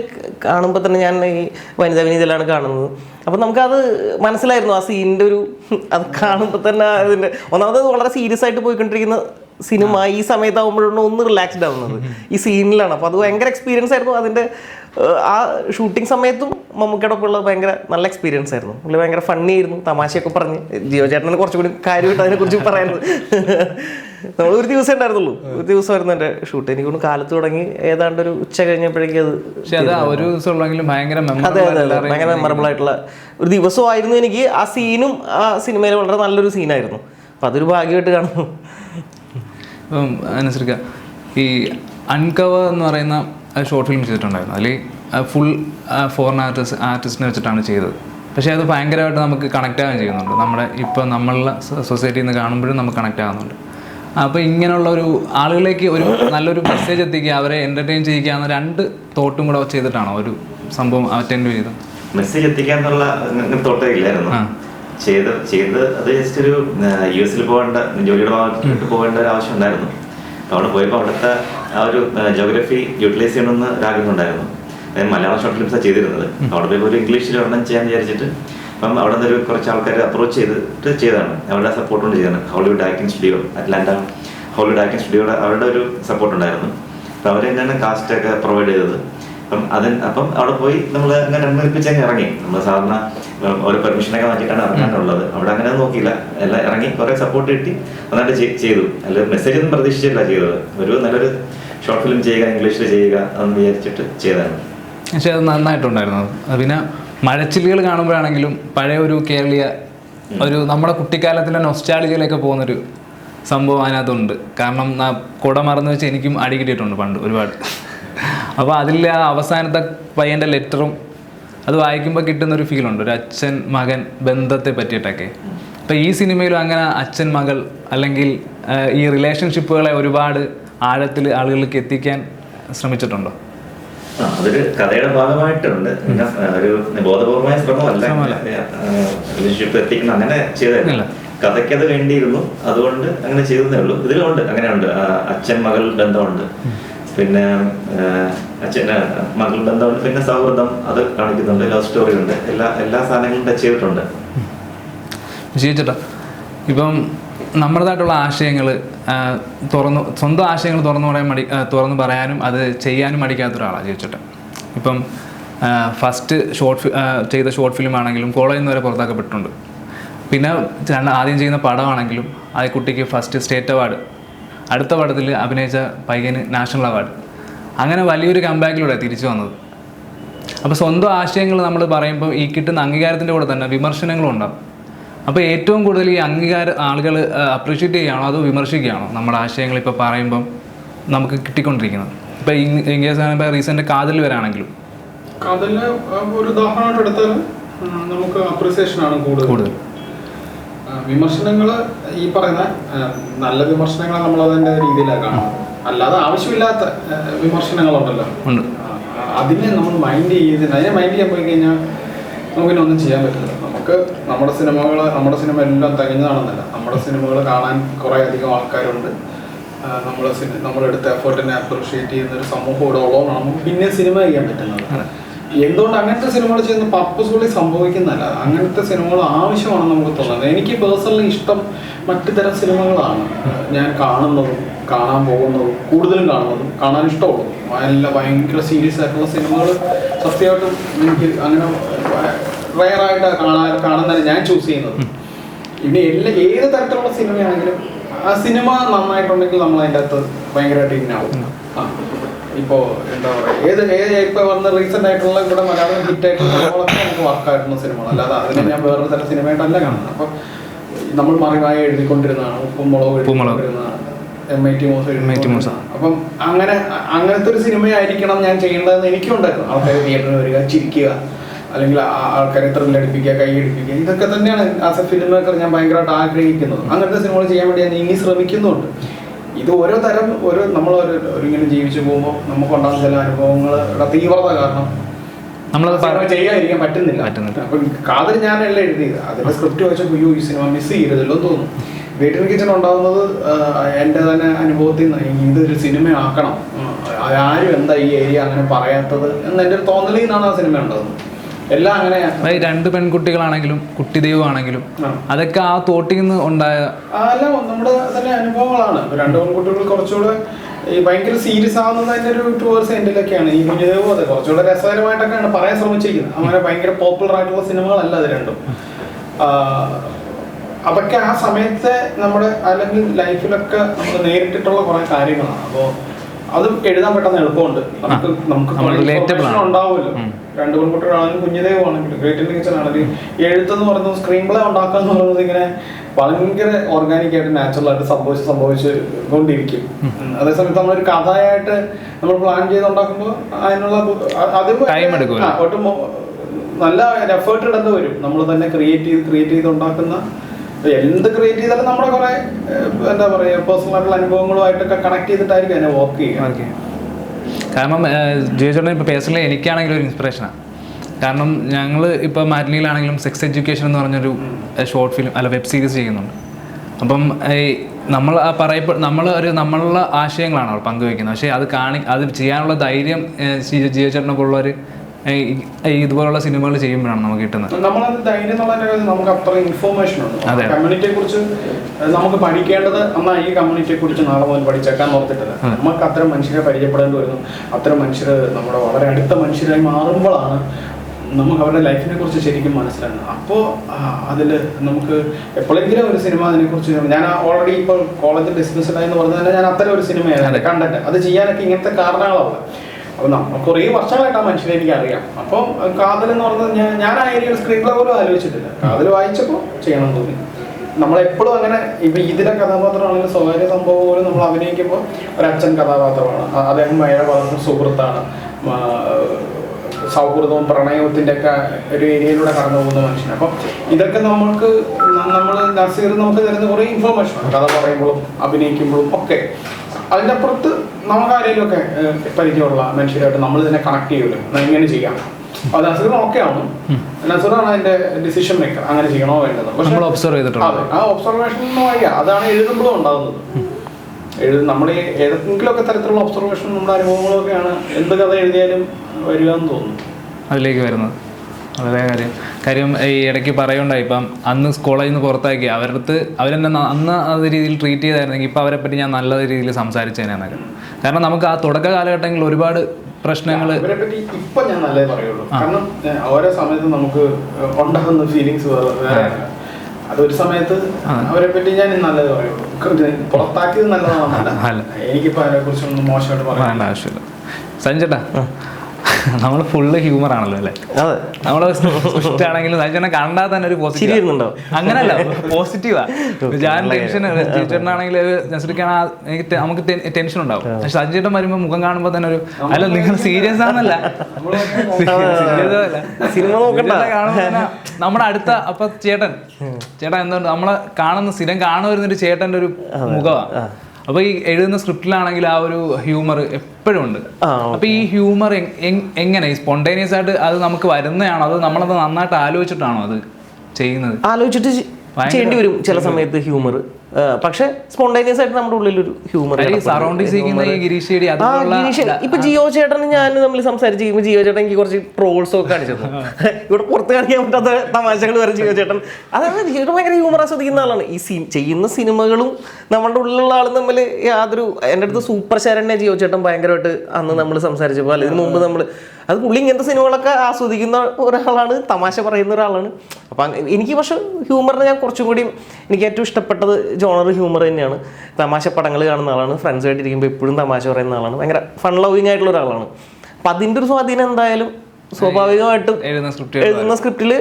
Speaker 3: കാണുമ്പോൾ തന്നെ ഞാൻ ഈ വനിതാ വിനീതിലാണ് കാണുന്നത്. അപ്പോൾ നമുക്കത് മനസ്സിലായിരുന്നു ആ സീനിന്റെ ഒരു അത് കാണുമ്പോൾ തന്നെ അതിന്റെ ഒന്നാമത് വളരെ സീരിയസ് ആയിട്ട് പോയിക്കൊണ്ടിരിക്കുന്ന സിനിമ ഈ സമയത്ത് സമയത്താകുമ്പോഴാണ് ഒന്ന് റിലാക്സ്ഡ് ആവുന്നത്. ഈ സീനിലാണ്. അപ്പോൾ അത് ഭയങ്കര എക്സ്പീരിയൻസ് ആയിരുന്നു. അതിന്റെ ആ ഷൂട്ടിംഗ് സമയത്തും മമ്മൂക്കയോടൊപ്പം ഉള്ളത് ഭയങ്കര നല്ല എക്സ്പീരിയൻസ് ആയിരുന്നു. പുള്ളി ഭയങ്കര ഫണ്ണി ആയിരുന്നു. തമാശയൊക്കെ പറഞ്ഞ്. ജിയോ ചേട്ടനെ കുറച്ചുകൂടി കാര്യമായിട്ട് അതിനെക്കുറിച്ച് പറയാനുള്ളത് നമ്മൾ ഒരു ദിവസം ഉണ്ടായിരുന്നുള്ളൂ. ഒരു ദിവസമായിരുന്നു എന്റെ ഷൂട്ട് എനിക്കൊന്ന് കാലത്ത് തുടങ്ങി ഏതാണ്ട് ഒരു ഉച്ച കഴിഞ്ഞപ്പോഴേക്കും അത്
Speaker 1: ഒരു ദിവസം ഭയങ്കര
Speaker 3: അതെ അതെ അതെ. ഭയങ്കര മെമ്മറബിൾ ആയിട്ടുള്ള ഒരു ദിവസമായിരുന്നു എനിക്ക് ആ സീനും ആ സിനിമയിൽ വളരെ നല്ലൊരു സീനായിരുന്നു അപ്പം അതൊരു ഭാഗ്യമായിട്ട് കാണുന്നു
Speaker 1: ഇപ്പം അനുസരിക്കുക ഈ അൺകവർ എന്ന് പറയുന്ന ഷോർട്ട് ഫിലിം ചെയ്തിട്ടുണ്ടായിരുന്നു. അതിൽ ഫുൾ ഫോറിൻ ആർട്ടിസ്റ്റ് ആർട്ടിസ്റ്റിനെ വെച്ചിട്ടാണ് ചെയ്തത്. പക്ഷേ അത് ഭയങ്കരമായിട്ട് നമുക്ക് കണക്റ്റ് ആകാൻ ചെയ്യുന്നുണ്ട്. നമ്മുടെ ഇപ്പോൾ നമ്മളുടെ സൊസൈറ്റിയിൽ നിന്ന് കാണുമ്പോഴും നമുക്ക് കണക്റ്റ് ആകുന്നുണ്ട് അപ്പോൾ ഇങ്ങനെയുള്ള ഒരു ആളുകളിലേക്ക് ഒരു നല്ലൊരു മെസ്സേജ് എത്തിക്കുക അവരെ എന്റർടൈൻ ചെയ്യുക എന്ന രണ്ട് തോട്ടും കൂടെ ചെയ്തിട്ടാണോ ഒരു സംഭവം അറ്റൻഡ് ചെയ്തത്?
Speaker 2: മെസ്സേജ് എത്തിക്കാന്നുള്ള എന്നുള്ള തോട്ടേ ഇല്ലായിരുന്നു. ചെയ്ത് ചെയ്ത് അത് ജസ്റ്റ് ഒരു യു എസിൽ പോകേണ്ട ജോലിയുടെ ഭാഗത്തോട്ട് പോകേണ്ട ഒരു ആവശ്യം ഉണ്ടായിരുന്നു. അപ്പോൾ അവിടെ പോയപ്പോൾ അവിടുത്തെ ആ ഒരു ജോഗ്രഫി യൂട്ടിലൈസ് ചെയ്യണമെന്ന് ഒരാഗ്രഹം ഉണ്ടായിരുന്നു. അതായത് മലയാളം ഷോർട്ട് ഫിലിംസാണ് ചെയ്തിരുന്നത്. അവിടെ പോയപ്പോൾ ഒരു ഇംഗ്ലീഷിൽ ഒരെണ്ണം ചെയ്യാൻ വിചാരിച്ചിട്ട് അപ്പം അവിടെ നിന്ന് ഒരു കുറച്ച് ആൾക്കാർ അപ്രോച്ച് ചെയ്തിട്ട് ചെയ്തതാണ്. അവരുടെ സപ്പോർട്ട് കൊണ്ട് ചെയ്തതാണ്. Hollywood acting studio Atlanta Hollywood acting സ്റ്റുഡിയോയുടെ അവരുടെ ഒരു സപ്പോർട്ട് ഉണ്ടായിരുന്നു. അപ്പം അവർ തന്നെയാണ് കാസ്റ്റ് ഒക്കെ പ്രൊവൈഡ് ചെയ്തത്. അപ്പം അത് അപ്പം അവിടെ പോയി നമ്മൾ അങ്ങനെ അനുഭവിപ്പിച്ച് അങ്ങ് ഇറങ്ങി. നമ്മൾ സാധാരണ ഓരോ പെർമിഷനൊക്കെ വാങ്ങിയിട്ടാണ് ഇറങ്ങാനുള്ളത്. അവിടെ അങ്ങനെ നോക്കിയില്ല. എല്ലാം ഇറങ്ങി കുറേ സപ്പോർട്ട് കിട്ടി. നന്നായിട്ട് ചെയ്തു. അല്ല മെസ്സേജ് ഒന്നും പ്രതീക്ഷിച്ചില്ല ചെയ്തത്. ഒരു നല്ലൊരു ഷോർട്ട് ഫിലിം ചെയ്യുക ഇംഗ്ലീഷിൽ ചെയ്യുക അതെന്ന് വിചാരിച്ചിട്ട് ചെയ്തതാണ്.
Speaker 1: പക്ഷേ അത് നന്നായിട്ടുണ്ടായിരുന്നു. പിന്നെ മഴച്ചില്ലുകൾ കാണുമ്പോഴാണെങ്കിലും പഴയ ഒരു കേരളീയ ഒരു നമ്മുടെ കുട്ടിക്കാലത്തിലെ നൊസ്റ്റാളജിയിലേക്ക് പോകുന്നൊരു സംഭവം അതിനകത്തുണ്ട്. കാരണം ആ കുട മറന്നു വെച്ച് എനിക്കും അടി കിട്ടിയിട്ടുണ്ട് പണ്ട് ഒരുപാട്. അപ്പോൾ അതിൽ ആ അവസാനത്തെ പയ്യന്റെ ലെറ്ററും അത് വായിക്കുമ്പോൾ കിട്ടുന്നൊരു ഫീലുണ്ട് ഒരു അച്ഛൻ മകൻ ബന്ധത്തെ പറ്റിയിട്ടൊക്കെ. അപ്പോൾ ഈ സിനിമയിലും അങ്ങനെ അച്ഛൻ മകൾ അല്ലെങ്കിൽ ഈ റിലേഷൻഷിപ്പുകളെ ഒരുപാട് ആഴത്തിൽ ആളുകളിലേക്ക് എത്തിക്കാൻ ശ്രമിച്ചിട്ടുണ്ടോ?
Speaker 2: അതൊരു കഥയുടെ ഭാഗമായിട്ടുണ്ട്. പിന്നെ ഒരു ബോധപൂർവമായ ശ്രമമല്ല. റിലേഷൻഷിപ്പ് എത്തിക്കണം. അങ്ങനെ കഥയ്ക്ക് അത് വേണ്ടിയിരുന്നു. അതുകൊണ്ട് അങ്ങനെ ചെയ്തതേ ഉള്ളൂ. ഇതിലുണ്ട്. അങ്ങനെയുണ്ട്. ഉണ്ട് അച്ഛൻ മകൾ ബന്ധമുണ്ട്. പിന്നെ അച്ഛന് മകൾ ബന്ധമുണ്ട്. പിന്നെ സൗഹൃദം അത് കാണിക്കുന്നുണ്ട്. ലവ് സ്റ്റോറി ഉണ്ട്. എല്ലാ എല്ലാ സാധനങ്ങളും ടച്ച് ചെയ്തിട്ടുണ്ട്.
Speaker 1: വിജയിച്ചേട്ടാ. ഇപ്പം നമ്മുടേതായിട്ടുള്ള ആശയങ്ങൾ തുറന്നു സ്വന്തം ആശയങ്ങൾ തുറന്നു പറയാൻ മടി തുറന്നു പറയാനും അത് ചെയ്യാനും മടിക്കാത്ത ഒരാളാണ് ജീവിച്ചിട്ട് ഇപ്പം ഫസ്റ്റ് ഷോർട്ട് ചെയ്ത ഷോർട്ട് ഫിലിം ആണെങ്കിലും കോളേജിൽ നിന്ന് വരെ പുറത്താക്കപ്പെട്ടിട്ടുണ്ട്. പിന്നെ ആദ്യം ചെയ്യുന്ന പടമാണെങ്കിലും ആ കുട്ടിക്ക് ഫസ്റ്റ് സ്റ്റേറ്റ് അവാർഡ് അടുത്ത പടത്തിൽ അഭിനയിച്ച പയ്യന് നാഷണൽ അവാർഡ് അങ്ങനെ വലിയൊരു കമ്പാക്കിലൂടെ തിരിച്ചു വന്നത്. അപ്പോൾ സ്വന്തം ആശയങ്ങൾ നമ്മൾ പറയുമ്പോൾ ഈ കിട്ടുന്ന അംഗീകാരത്തിന്റെ കൂടെ തന്നെ വിമർശനങ്ങളും ഉണ്ടാവും. അപ്പോൾ ഏറ്റവും കൂടുതൽ ഈ അംഗീകാര ആളുകൾ അപ്രീഷിയേറ്റ് ചെയ്യുകയാണോ അതോ വിമർശിക്കുകയാണോ? നമ്മുടെ ആശയങ്ങൾ ഇപ്പോൾ പറയുമ്പം നമുക്ക് കിട്ടിക്കൊണ്ടിരിക്കുന്നത്. ഇപ്പോൾ ഇംഗ്ലീഷ് ഇപ്പോൾ റീസെന്റ് കാതൽ വരാണെങ്കിലും.
Speaker 4: കാതലിന് ഒരു ഉദാഹരണമായിട്ട് എടുത്താൽ നമുക്ക് അപ്രിസിയേഷൻ ആണ് കൂടുതൽ.
Speaker 1: കൂടുതൽ.
Speaker 4: വിമർശനങ്ങൾ ഈ പറയുന്ന നല്ല വിമർശനങ്ങൾ നമ്മൾ അതിന്റെ രീതിയിലാണ് കാണുന്നത്. അല്ലാതെ ആവശ്യമില്ലാത്ത വിമർശനങ്ങളുണ്ടല്ലോ. അതിനെ നമ്മൾ മൈൻഡ് ചെയ്ത് അതിനെ മൈൻഡ് ചെയ്യാൻ പോയി കഴിഞ്ഞാൽ നമുക്കിനി ഒന്നും ചെയ്യാൻ പറ്റില്ല. നമുക്ക് നമ്മുടെ സിനിമകൾ നമ്മുടെ സിനിമ എല്ലാം തികഞ്ഞതാണെന്നല്ല. നമ്മുടെ സിനിമകൾ കാണാൻ കുറേ അധികം ആൾക്കാരുണ്ട്. നമ്മൾ സിനിമ നമ്മളെടുത്ത എഫേർട്ടിനെ അപ്രിഷിയേറ്റ് ചെയ്യുന്ന ഒരു സമൂഹം ഇവിടെ ഉള്ളതുകൊണ്ടാണ് നമുക്ക് പിന്നെ സിനിമ ചെയ്യാൻ പറ്റുന്നത്. എന്തുകൊണ്ട് അങ്ങനത്തെ സിനിമകൾ ചെയ്യുന്ന പർപ്പസ്ഫുള്ളി സംഭവിക്കുന്നതല്ല. അങ്ങനത്തെ സിനിമകൾ ആവശ്യമാണെന്ന് നമുക്ക് തോന്നുന്നത്. എനിക്ക് പേഴ്സണലി ഇഷ്ടം മറ്റു തരം സിനിമകളാണ്. ഞാൻ കാണുന്നതും കാണാൻ പോകുന്നതും കൂടുതലും കാണുന്നതും കാണാൻ ഇഷ്ടമുള്ളതും. നല്ല ഭയങ്കര സീരിയസ് ആയിട്ടുള്ള സിനിമകൾ സത്യമായിട്ടും എനിക്ക് അങ്ങനെ റയറായിട്ട് കാണാൻ കാണുന്നതിന് ഞാൻ ചൂസ് ചെയ്യുന്നത്. ഇനി എല്ലാ ഏത് തരത്തിലുള്ള സിനിമയാണെങ്കിലും ആ സിനിമ നന്നായിട്ടുണ്ടെങ്കിൽ നമ്മൾ അതിന്റെ അകത്ത് ഭയങ്കരമായിട്ട് ഇന്നാവും. ആ. ഇപ്പോ എന്താ പറയുക ഏത് ഏത് ഇപ്പൊ വന്ന റീസെന്റ് ആയിട്ടുള്ള ഇവിടെ മലയാളം ഹിറ്റ് ആയിട്ടുള്ള സിനിമകളൊക്കെ നമുക്ക് വർക്കായിട്ടുള്ള സിനിമകൾ അല്ലാതെ അതിനെ ഞാൻ വേറൊരു തരം സിനിമയായിട്ടല്ല കാണുന്നത്. അപ്പൊ നമ്മൾ മറിവായി എഴുതിക്കൊണ്ടിരുന്നതാണ് ഉപ്പും മുളകും
Speaker 1: എഴുതിക്കൊണ്ടിരുന്ന.
Speaker 4: എഴുതിക്കൊണ്ടിരുന്നതാണ് എം ഐ ടി മോസ് എഴുതി അപ്പം അങ്ങനെ അങ്ങനത്തെ ഒരു സിനിമയായിരിക്കണം ഞാൻ ചെയ്യേണ്ടതെന്ന് എനിക്കുണ്ടായിരുന്നു ആൾക്കാരെ ആൾക്കാർ തിയേറ്ററിൽ വരിക ചിരിക്കുക അല്ലെങ്കിൽ ആൾക്കാരെ ത്രില്ലടിപ്പിക്കുക കൈയടിപ്പിക്കുക ഇതൊക്കെ തന്നെയാണ് ആസ് എ ഫിലിം മേക്കർ ഞാൻ ഭയങ്കരമായിട്ട് ആഗ്രഹിക്കുന്നത്. അങ്ങനത്തെ സിനിമകൾ ചെയ്യാൻ വേണ്ടി ഞാൻ ഇനി ശ്രമിക്കുന്നുണ്ട്. ഇത് ഓരോ തരം ഓരോ നമ്മൾ ഇങ്ങനെ ജീവിച്ചു പോകുമ്പോൾ നമുക്കുണ്ടാകുന്ന ചില അനുഭവങ്ങളുടെ തീവ്രത കാരണം
Speaker 1: നമ്മളത്
Speaker 4: ചെയ്യാതിരിക്കാൻ പറ്റുന്നില്ല.
Speaker 1: പറ്റുന്നില്ല.
Speaker 4: അപ്പം കാതൽ ഞാനല്ല എഴുതിയത് അതിന്റെ സ്ക്രിപ്റ്റ് വെച്ചപ്പോൾ ഈ സിനിമ മിസ് ചെയ്യരുതല്ലോ എന്ന് തോന്നുന്നു. വീട്ടിൽ കിച്ചൺ ഉണ്ടാകുന്നത് എന്റെ തന്നെ അനുഭവത്തിൽ നിന്ന് ഇതൊരു സിനിമ ആക്കണം. ആരും എന്താ ഈ ഏരിയ അങ്ങനെ പറയാത്തത് എന്ന് എന്റെ ഒരു തോന്നലിൽ നിന്നാണ് ആ സിനിമ ഉണ്ടാകുന്നത് എല്ലാം അങ്ങനെ
Speaker 1: അതായത് രണ്ട് പെൺകുട്ടികളാണെങ്കിലും കുട്ടി ദൈവമാണെങ്കിലും. അതൊക്കെ ആ തോട്ടിൽ നിന്ന് ഉണ്ടായ
Speaker 4: അല്ല നമ്മുടെ തന്നെ അനുഭവങ്ങളാണ്. രണ്ട് പെൺകുട്ടികൾ കുറച്ചുകൂടെ ഈ ഭയങ്കര സീരിയസ് ആവുന്നതിന്റെ ഒരു ടുവേഴ്സ് എൻഡിലൊക്കെയാണ് ഈ കുഞ്ഞുദേവ് അതെ കുറച്ചുകൂടെ രസകരമായിട്ടൊക്കെയാണ് പറയാൻ ശ്രമിച്ചിരിക്കുന്നത്. അങ്ങനെ ഭയങ്കര പോപ്പുലർ ആയിട്ടുള്ള സിനിമകളല്ല അത് രണ്ടും. അതൊക്കെ ആ സമയത്തെ നമ്മുടെ അല്ലെങ്കിൽ ലൈഫിലൊക്കെ നമ്മൾ നേരിട്ടിട്ടുള്ള കുറെ കാര്യങ്ങളാണ്. അപ്പോൾ അത് എഴുതാൻ പെട്ടെന്ന് എളുപ്പമുണ്ട്. നമുക്ക് നമുക്ക്. ഉണ്ടാവുമല്ലോ. രണ്ടു പെൺകുട്ടികളാണെങ്കിലും കുഞ്ഞുദേവാണെങ്കിലും ഗ്രേറ്റ് കിച്ചൺ ആണെങ്കിലും എഴുത്തെന്ന് പറയുന്നത് സ്ക്രീൻ പ്ലേ ഉണ്ടാക്കുക എന്ന് പറയുന്നത് ഇങ്ങനെ ഭയങ്കര ഓർഗാനിക് ആയിട്ട് നാച്ചുറൽ ആയിട്ട് സംഭവിച്ച് സംഭവിച്ച് കൊണ്ടിരിക്കും. അതേസമയത്ത് നമ്മളൊരു കഥയായിട്ട് നമ്മൾ പ്ലാൻ ചെയ്ത് ഉണ്ടാക്കുമ്പോൾ അതിനുള്ള അത് ഒട്ടും നല്ല എഫേർട്ട് ഇടേണ്ടി വരും. നമ്മൾ തന്നെ ക്രിയേറ്റ് ചെയ്ത് ക്രിയേറ്റ് ചെയ്ത് ഉണ്ടാക്കുന്ന എന്ത് ക്രിയേറ്റ് ചെയ്താലും നമ്മുടെ കുറെ എന്താ പറയുക പേഴ്സണൽ ആയിട്ടുള്ള അനുഭവങ്ങളുമായിട്ടൊക്കെ കണക്ട് ചെയ്തിട്ടായിരിക്കും അതിനെ വർക്ക് ചെയ്യുക.
Speaker 1: കാരണം ജിയോചേട്ടൻ ഇപ്പോൾ പേഴ്സണലി എനിക്കാണെങ്കിലും ഒരു ഇൻസ്പിറേഷനാണ് കാരണം ഞങ്ങൾ ഇപ്പോൾ മാറ്റിനിയിലാണെങ്കിലും സെക്സ് എഡ്യൂക്കേഷൻ എന്ന് പറഞ്ഞൊരു ഷോർട്ട് ഫിലിം അല്ല വെബ് സീരീസ് ചെയ്യുന്നുണ്ട്. അപ്പം ഈ നമ്മൾ ആ പറയപ്പെ നമ്മൾ ഒരു നമ്മളുടെ ആശയങ്ങളാണ് അവർ പങ്കുവെക്കുന്നത്. പക്ഷേ അത് കാണി അത് ചെയ്യാനുള്ള ധൈര്യം ജിയോ ചേട്ടനൊക്കെ ഇതുപോലുള്ള സിനിമകൾ ചെയ്യുമ്പോഴാണ് നമുക്ക് കിട്ടുന്നത്.
Speaker 4: നമുക്ക് അത്ര ഇൻഫോർമേഷൻ ഉണ്ട്. കമ്മ്യൂണിറ്റിയെ കുറിച്ച് നമുക്ക് പഠിക്കേണ്ടത് എന്നാൽ ഈ കമ്മ്യൂണിറ്റിയെ കുറിച്ച് നാളെ മുതൽ പഠിച്ചേക്കാൻ ഓർത്തിട്ടില്ല നമുക്ക് അത്തരം മനുഷ്യരെ പരിചയപ്പെടേണ്ടി വരുന്നു. അത്തരം മനുഷ്യർ നമ്മുടെ വളരെ അടുത്ത മനുഷ്യരായി മാറുമ്പോഴാണ് നമുക്ക് അവരുടെ ലൈഫിനെ കുറിച്ച് ശരിക്കും മനസ്സിലാകുന്നത്. അപ്പോൾ അതിൽ നമുക്ക് എപ്പോഴെങ്കിലും ഒരു സിനിമ അതിനെക്കുറിച്ച് ഞാൻ ഓൾറെഡി ഇപ്പോൾ കോളേജിൽ ഡിസ്കസ്ഡ് ആയി എന്ന് പറഞ്ഞാൽ ഞാൻ അത്തരം ഒരു സിനിമയാണ്. കണ്ടന്റ് അത് ചെയ്യാനൊക്കെ ഇങ്ങനത്തെ കാരണങ്ങളാണ് അപ്പൊ നമ്മൾ കുറേ വർഷങ്ങളായിട്ട് ആ മനുഷ്യനെ എനിക്ക് അറിയാം അപ്പം കാതൽ എന്ന് പറഞ്ഞത് ഞാൻ ഞാൻ സ്ക്രീൻ പ്ലേ പോലും ആലോചിച്ചിട്ടില്ല. കാതൽ വായിച്ചപ്പോൾ ചെയ്യണം തോന്നി. നമ്മളെപ്പോഴും അങ്ങനെ ഇപ്പൊ ഇതിലെ കഥാപാത്രമാണെങ്കിൽ സ്വകാര്യ സംഭവം പോലും നമ്മൾ അഭിനയിക്കുമ്പോൾ ഒരു അച്ഛൻ കഥാപാത്രമാണ് അദ്ദേഹം ഭയങ്കര വളരെ സുഹൃത്താണ്. സൗഹൃദവും പ്രണയത്തിന്റെ ഒക്കെ ഒരു ഏരിയയിലൂടെ കടന്നു പോകുന്ന മനുഷ്യൻ അപ്പം ഇതൊക്കെ നമുക്ക് നമ്മൾ നസീർ നമുക്ക് തരുന്ന കുറേ ഇൻഫോർമേഷൻ കഥ പറയുമ്പോഴും അഭിനയിക്കുമ്പോഴും ഒക്കെ. അതിന്റെ അപ്പുറത്ത് നമുക്ക് ആരെങ്കിലും ഒക്കെ പരിചയമുള്ള മനുഷ്യരായിട്ട് നമ്മൾ ഇതിനെ കണക്ട് ചെയ്യുമല്ലോ എങ്ങനെ ഇങ്ങനെ ചെയ്യാം. അത് നസീറിന് ഓക്കെ ആവും. നസീറാണ് അതിന്റെ ഡിസിഷൻ മേക്കർ അങ്ങനെ ചെയ്യണോ വേണ്ടത്? പക്ഷെ
Speaker 1: observe ചെയ്തിട്ടുണ്ട്.
Speaker 4: ആ ഒബ്സർവേഷൻ വഴിയാ അതാണ് എഴുതുമ്പോഴും ഉണ്ടാകുന്നത് എഴുതും നമ്മൾ ഏതെങ്കിലുമൊക്കെ തരത്തിലുള്ള ഒബ്സർവേഷൻ നമ്മുടെ അനുഭവങ്ങളൊക്കെയാണ് എന്ത് കഥ എഴുതിയാലും വരിക എന്ന് തോന്നുന്നു.
Speaker 1: അതിലേക്ക് വരുന്നത്. വളരെ കാര്യം. കാര്യം ഈ ഇടയ്ക്ക് പറയുണ്ടായി ഇപ്പം അന്ന് കോളേജിൽ നിന്ന് പുറത്താക്കി അവരുടെ അടുത്ത് അവരെന്നെ അന്ന് അത് രീതിയിൽ ട്രീറ്റ് ചെയ്തായിരുന്നെങ്കിൽ ഇപ്പം അവരെ പറ്റി ഞാൻ നല്ല രീതിയിൽ സംസാരിച്ചേനെന്നൊക്കെ കാരണം നമുക്ക് ആ തുടക്ക കാലഘട്ടങ്ങളിൽ ഒരുപാട് പ്രശ്നങ്ങൾ
Speaker 4: അവരെ പറ്റി ഇപ്പൊ ഞാൻ നല്ലതേ പറയുള്ളൂ. കാരണം ഓരോ സമയത്ത് നമുക്ക് ഉണ്ടാകുന്ന ഫീലിങ്സ് അതൊരു സമയത്ത് അവരെ പറ്റി ഞാൻ നല്ലത് പറയുള്ളൂ. പുറത്താക്കിയത് നല്ലതാണെന്നല്ല.
Speaker 1: അല്ല.
Speaker 4: എനിക്കിപ്പോ അതിനെ കുറിച്ചൊന്നും മോശമായിട്ട് പറയാൻ
Speaker 1: പറയേണ്ട ആവശ്യമില്ല. സഞ്ജേട്ടാ നമ്മൾ ഫുള്ള് ഹ്യൂമർ ആണല്ലോ അല്ലേ?
Speaker 3: അതെ.
Speaker 1: നമ്മൾ ആണെങ്കിലും സഞ്ജന കണ്ടാൽ തന്നെ ഒരു
Speaker 3: ചിരി
Speaker 1: പോസിറ്റീവ് അങ്ങനല്ല പോസിറ്റീവാ ഞാൻ ടെൻഷൻ ചേട്ടനാണെങ്കിൽ നസറിക്കാണ് എനിക്ക് നമുക്ക് ടെൻഷൻ ഉണ്ടാവും. പക്ഷെ സഞ്ജേട്ടൻ വരുമ്പോൾ മുഖം കാണുമ്പോൾ തന്നെ ഒരു അല്ല നിങ്ങൾ സീരിയസ് അല്ല.
Speaker 3: സിനിമ നോക്കണ്ട.
Speaker 1: ചേട്ടനെ കാണുമ്പോ നമ്മുടെ അടുത്ത അപ്പൊ ചേട്ടൻ. ചേട്ടൻ എന്തുകൊണ്ട് നമ്മളെ കാണുന്ന സ്ഥിരം കാണുവരുന്നൊരു ചേട്ടന്റെ ഒരു മുഖമാണ് അപ്പൊ ഈ എഴുതുന്ന സ്ക്രിപ്റ്റിലാണെങ്കിൽ ആ ഒരു ഹ്യൂമർ എപ്പോഴും ഉണ്ട്.
Speaker 3: അപ്പോൾ
Speaker 1: അപ്പൊ ഈ ഹ്യൂമർ എങ്ങനെ സ്പോണ്ടേനിയസ് ആയിട്ട് അത് നമുക്ക് വരുന്നതാണോ? അത് നമ്മളത് നന്നായിട്ട് ആലോചിച്ചിട്ടാണോ അത് ചെയ്യുന്നത്?
Speaker 3: ആലോചിച്ചിട്ട് ചെയ്യേണ്ടി വരും ചില സമയത്ത് ഹ്യൂമർ. പക്ഷെ സ്പോണ്ടേനിയസ് ആയിട്ട് നമ്മുടെ ഉള്ളിൽ ഒരു ഹ്യൂമർ ഇപ്പൊ ജിയോ ചേട്ടൻ ഞാൻ തമ്മിൽ സംസാരിച്ച് കഴിയുമ്പോൾ ജിയോ ചേട്ടൻ എനിക്ക് കുറച്ച് ട്രോൾസ് ഒക്കെ കാണിച്ചു. ഇവിടെ പുറത്ത് കാണിക്കാൻ പറ്റാത്ത തമാശകൾ വരെ ജിയോ ചേട്ടൻ. അതായത് ജിയോ ഭയങ്കര ഹ്യൂമർ ആസ്വദിക്കുന്ന ആളാണ്. ഈ സീൻ ചെയ്യുന്ന സിനിമകളും നമ്മുടെ ഉള്ളിലുള്ള ആളും തമ്മിൽ യാതൊരു എന്റെ അടുത്ത് സൂപ്പർ ശരണ്യ ജിയോ ചേട്ടൻ ഭയങ്കരമായിട്ട് അന്ന് നമ്മൾ സംസാരിച്ചപ്പോൾ അല്ലെങ്കിൽ മുമ്പ് നമ്മൾ അത് പുള്ളി ഇങ്ങനത്തെ സിനിമകളൊക്കെ ആസ്വദിക്കുന്ന ഒരാളാണ് തമാശ പറയുന്ന ഒരാളാണ്. അപ്പം എനിക്ക് പക്ഷെ ഹ്യൂമറിനെ ഞാൻ കുറച്ചും കൂടി എനിക്ക് ഏറ്റവും ഇഷ്ടപ്പെട്ടത് ജോണർ ഹ്യൂമർ തന്നെയാണ്. തമാശ പടങ്ങൾ കാണുന്ന ആളാണ് ഫ്രണ്ട്സായിട്ട് ഇരിക്കുമ്പോൾ എപ്പോഴും തമാശ പറയുന്ന ആളാണ്. ഭയങ്കര ഫൺ ലവിങ് ആയിട്ടുള്ള ഒരാളാണ്. അപ്പം അതിന്റെ ഒരു സ്വാധീനം എന്തായാലും സ്വാഭാവികമായിട്ടും
Speaker 1: എഴുതുന്ന സ്ക്രിപ്റ്റ്
Speaker 3: എഴുതുന്ന സ്ക്രിപ്റ്റിൽ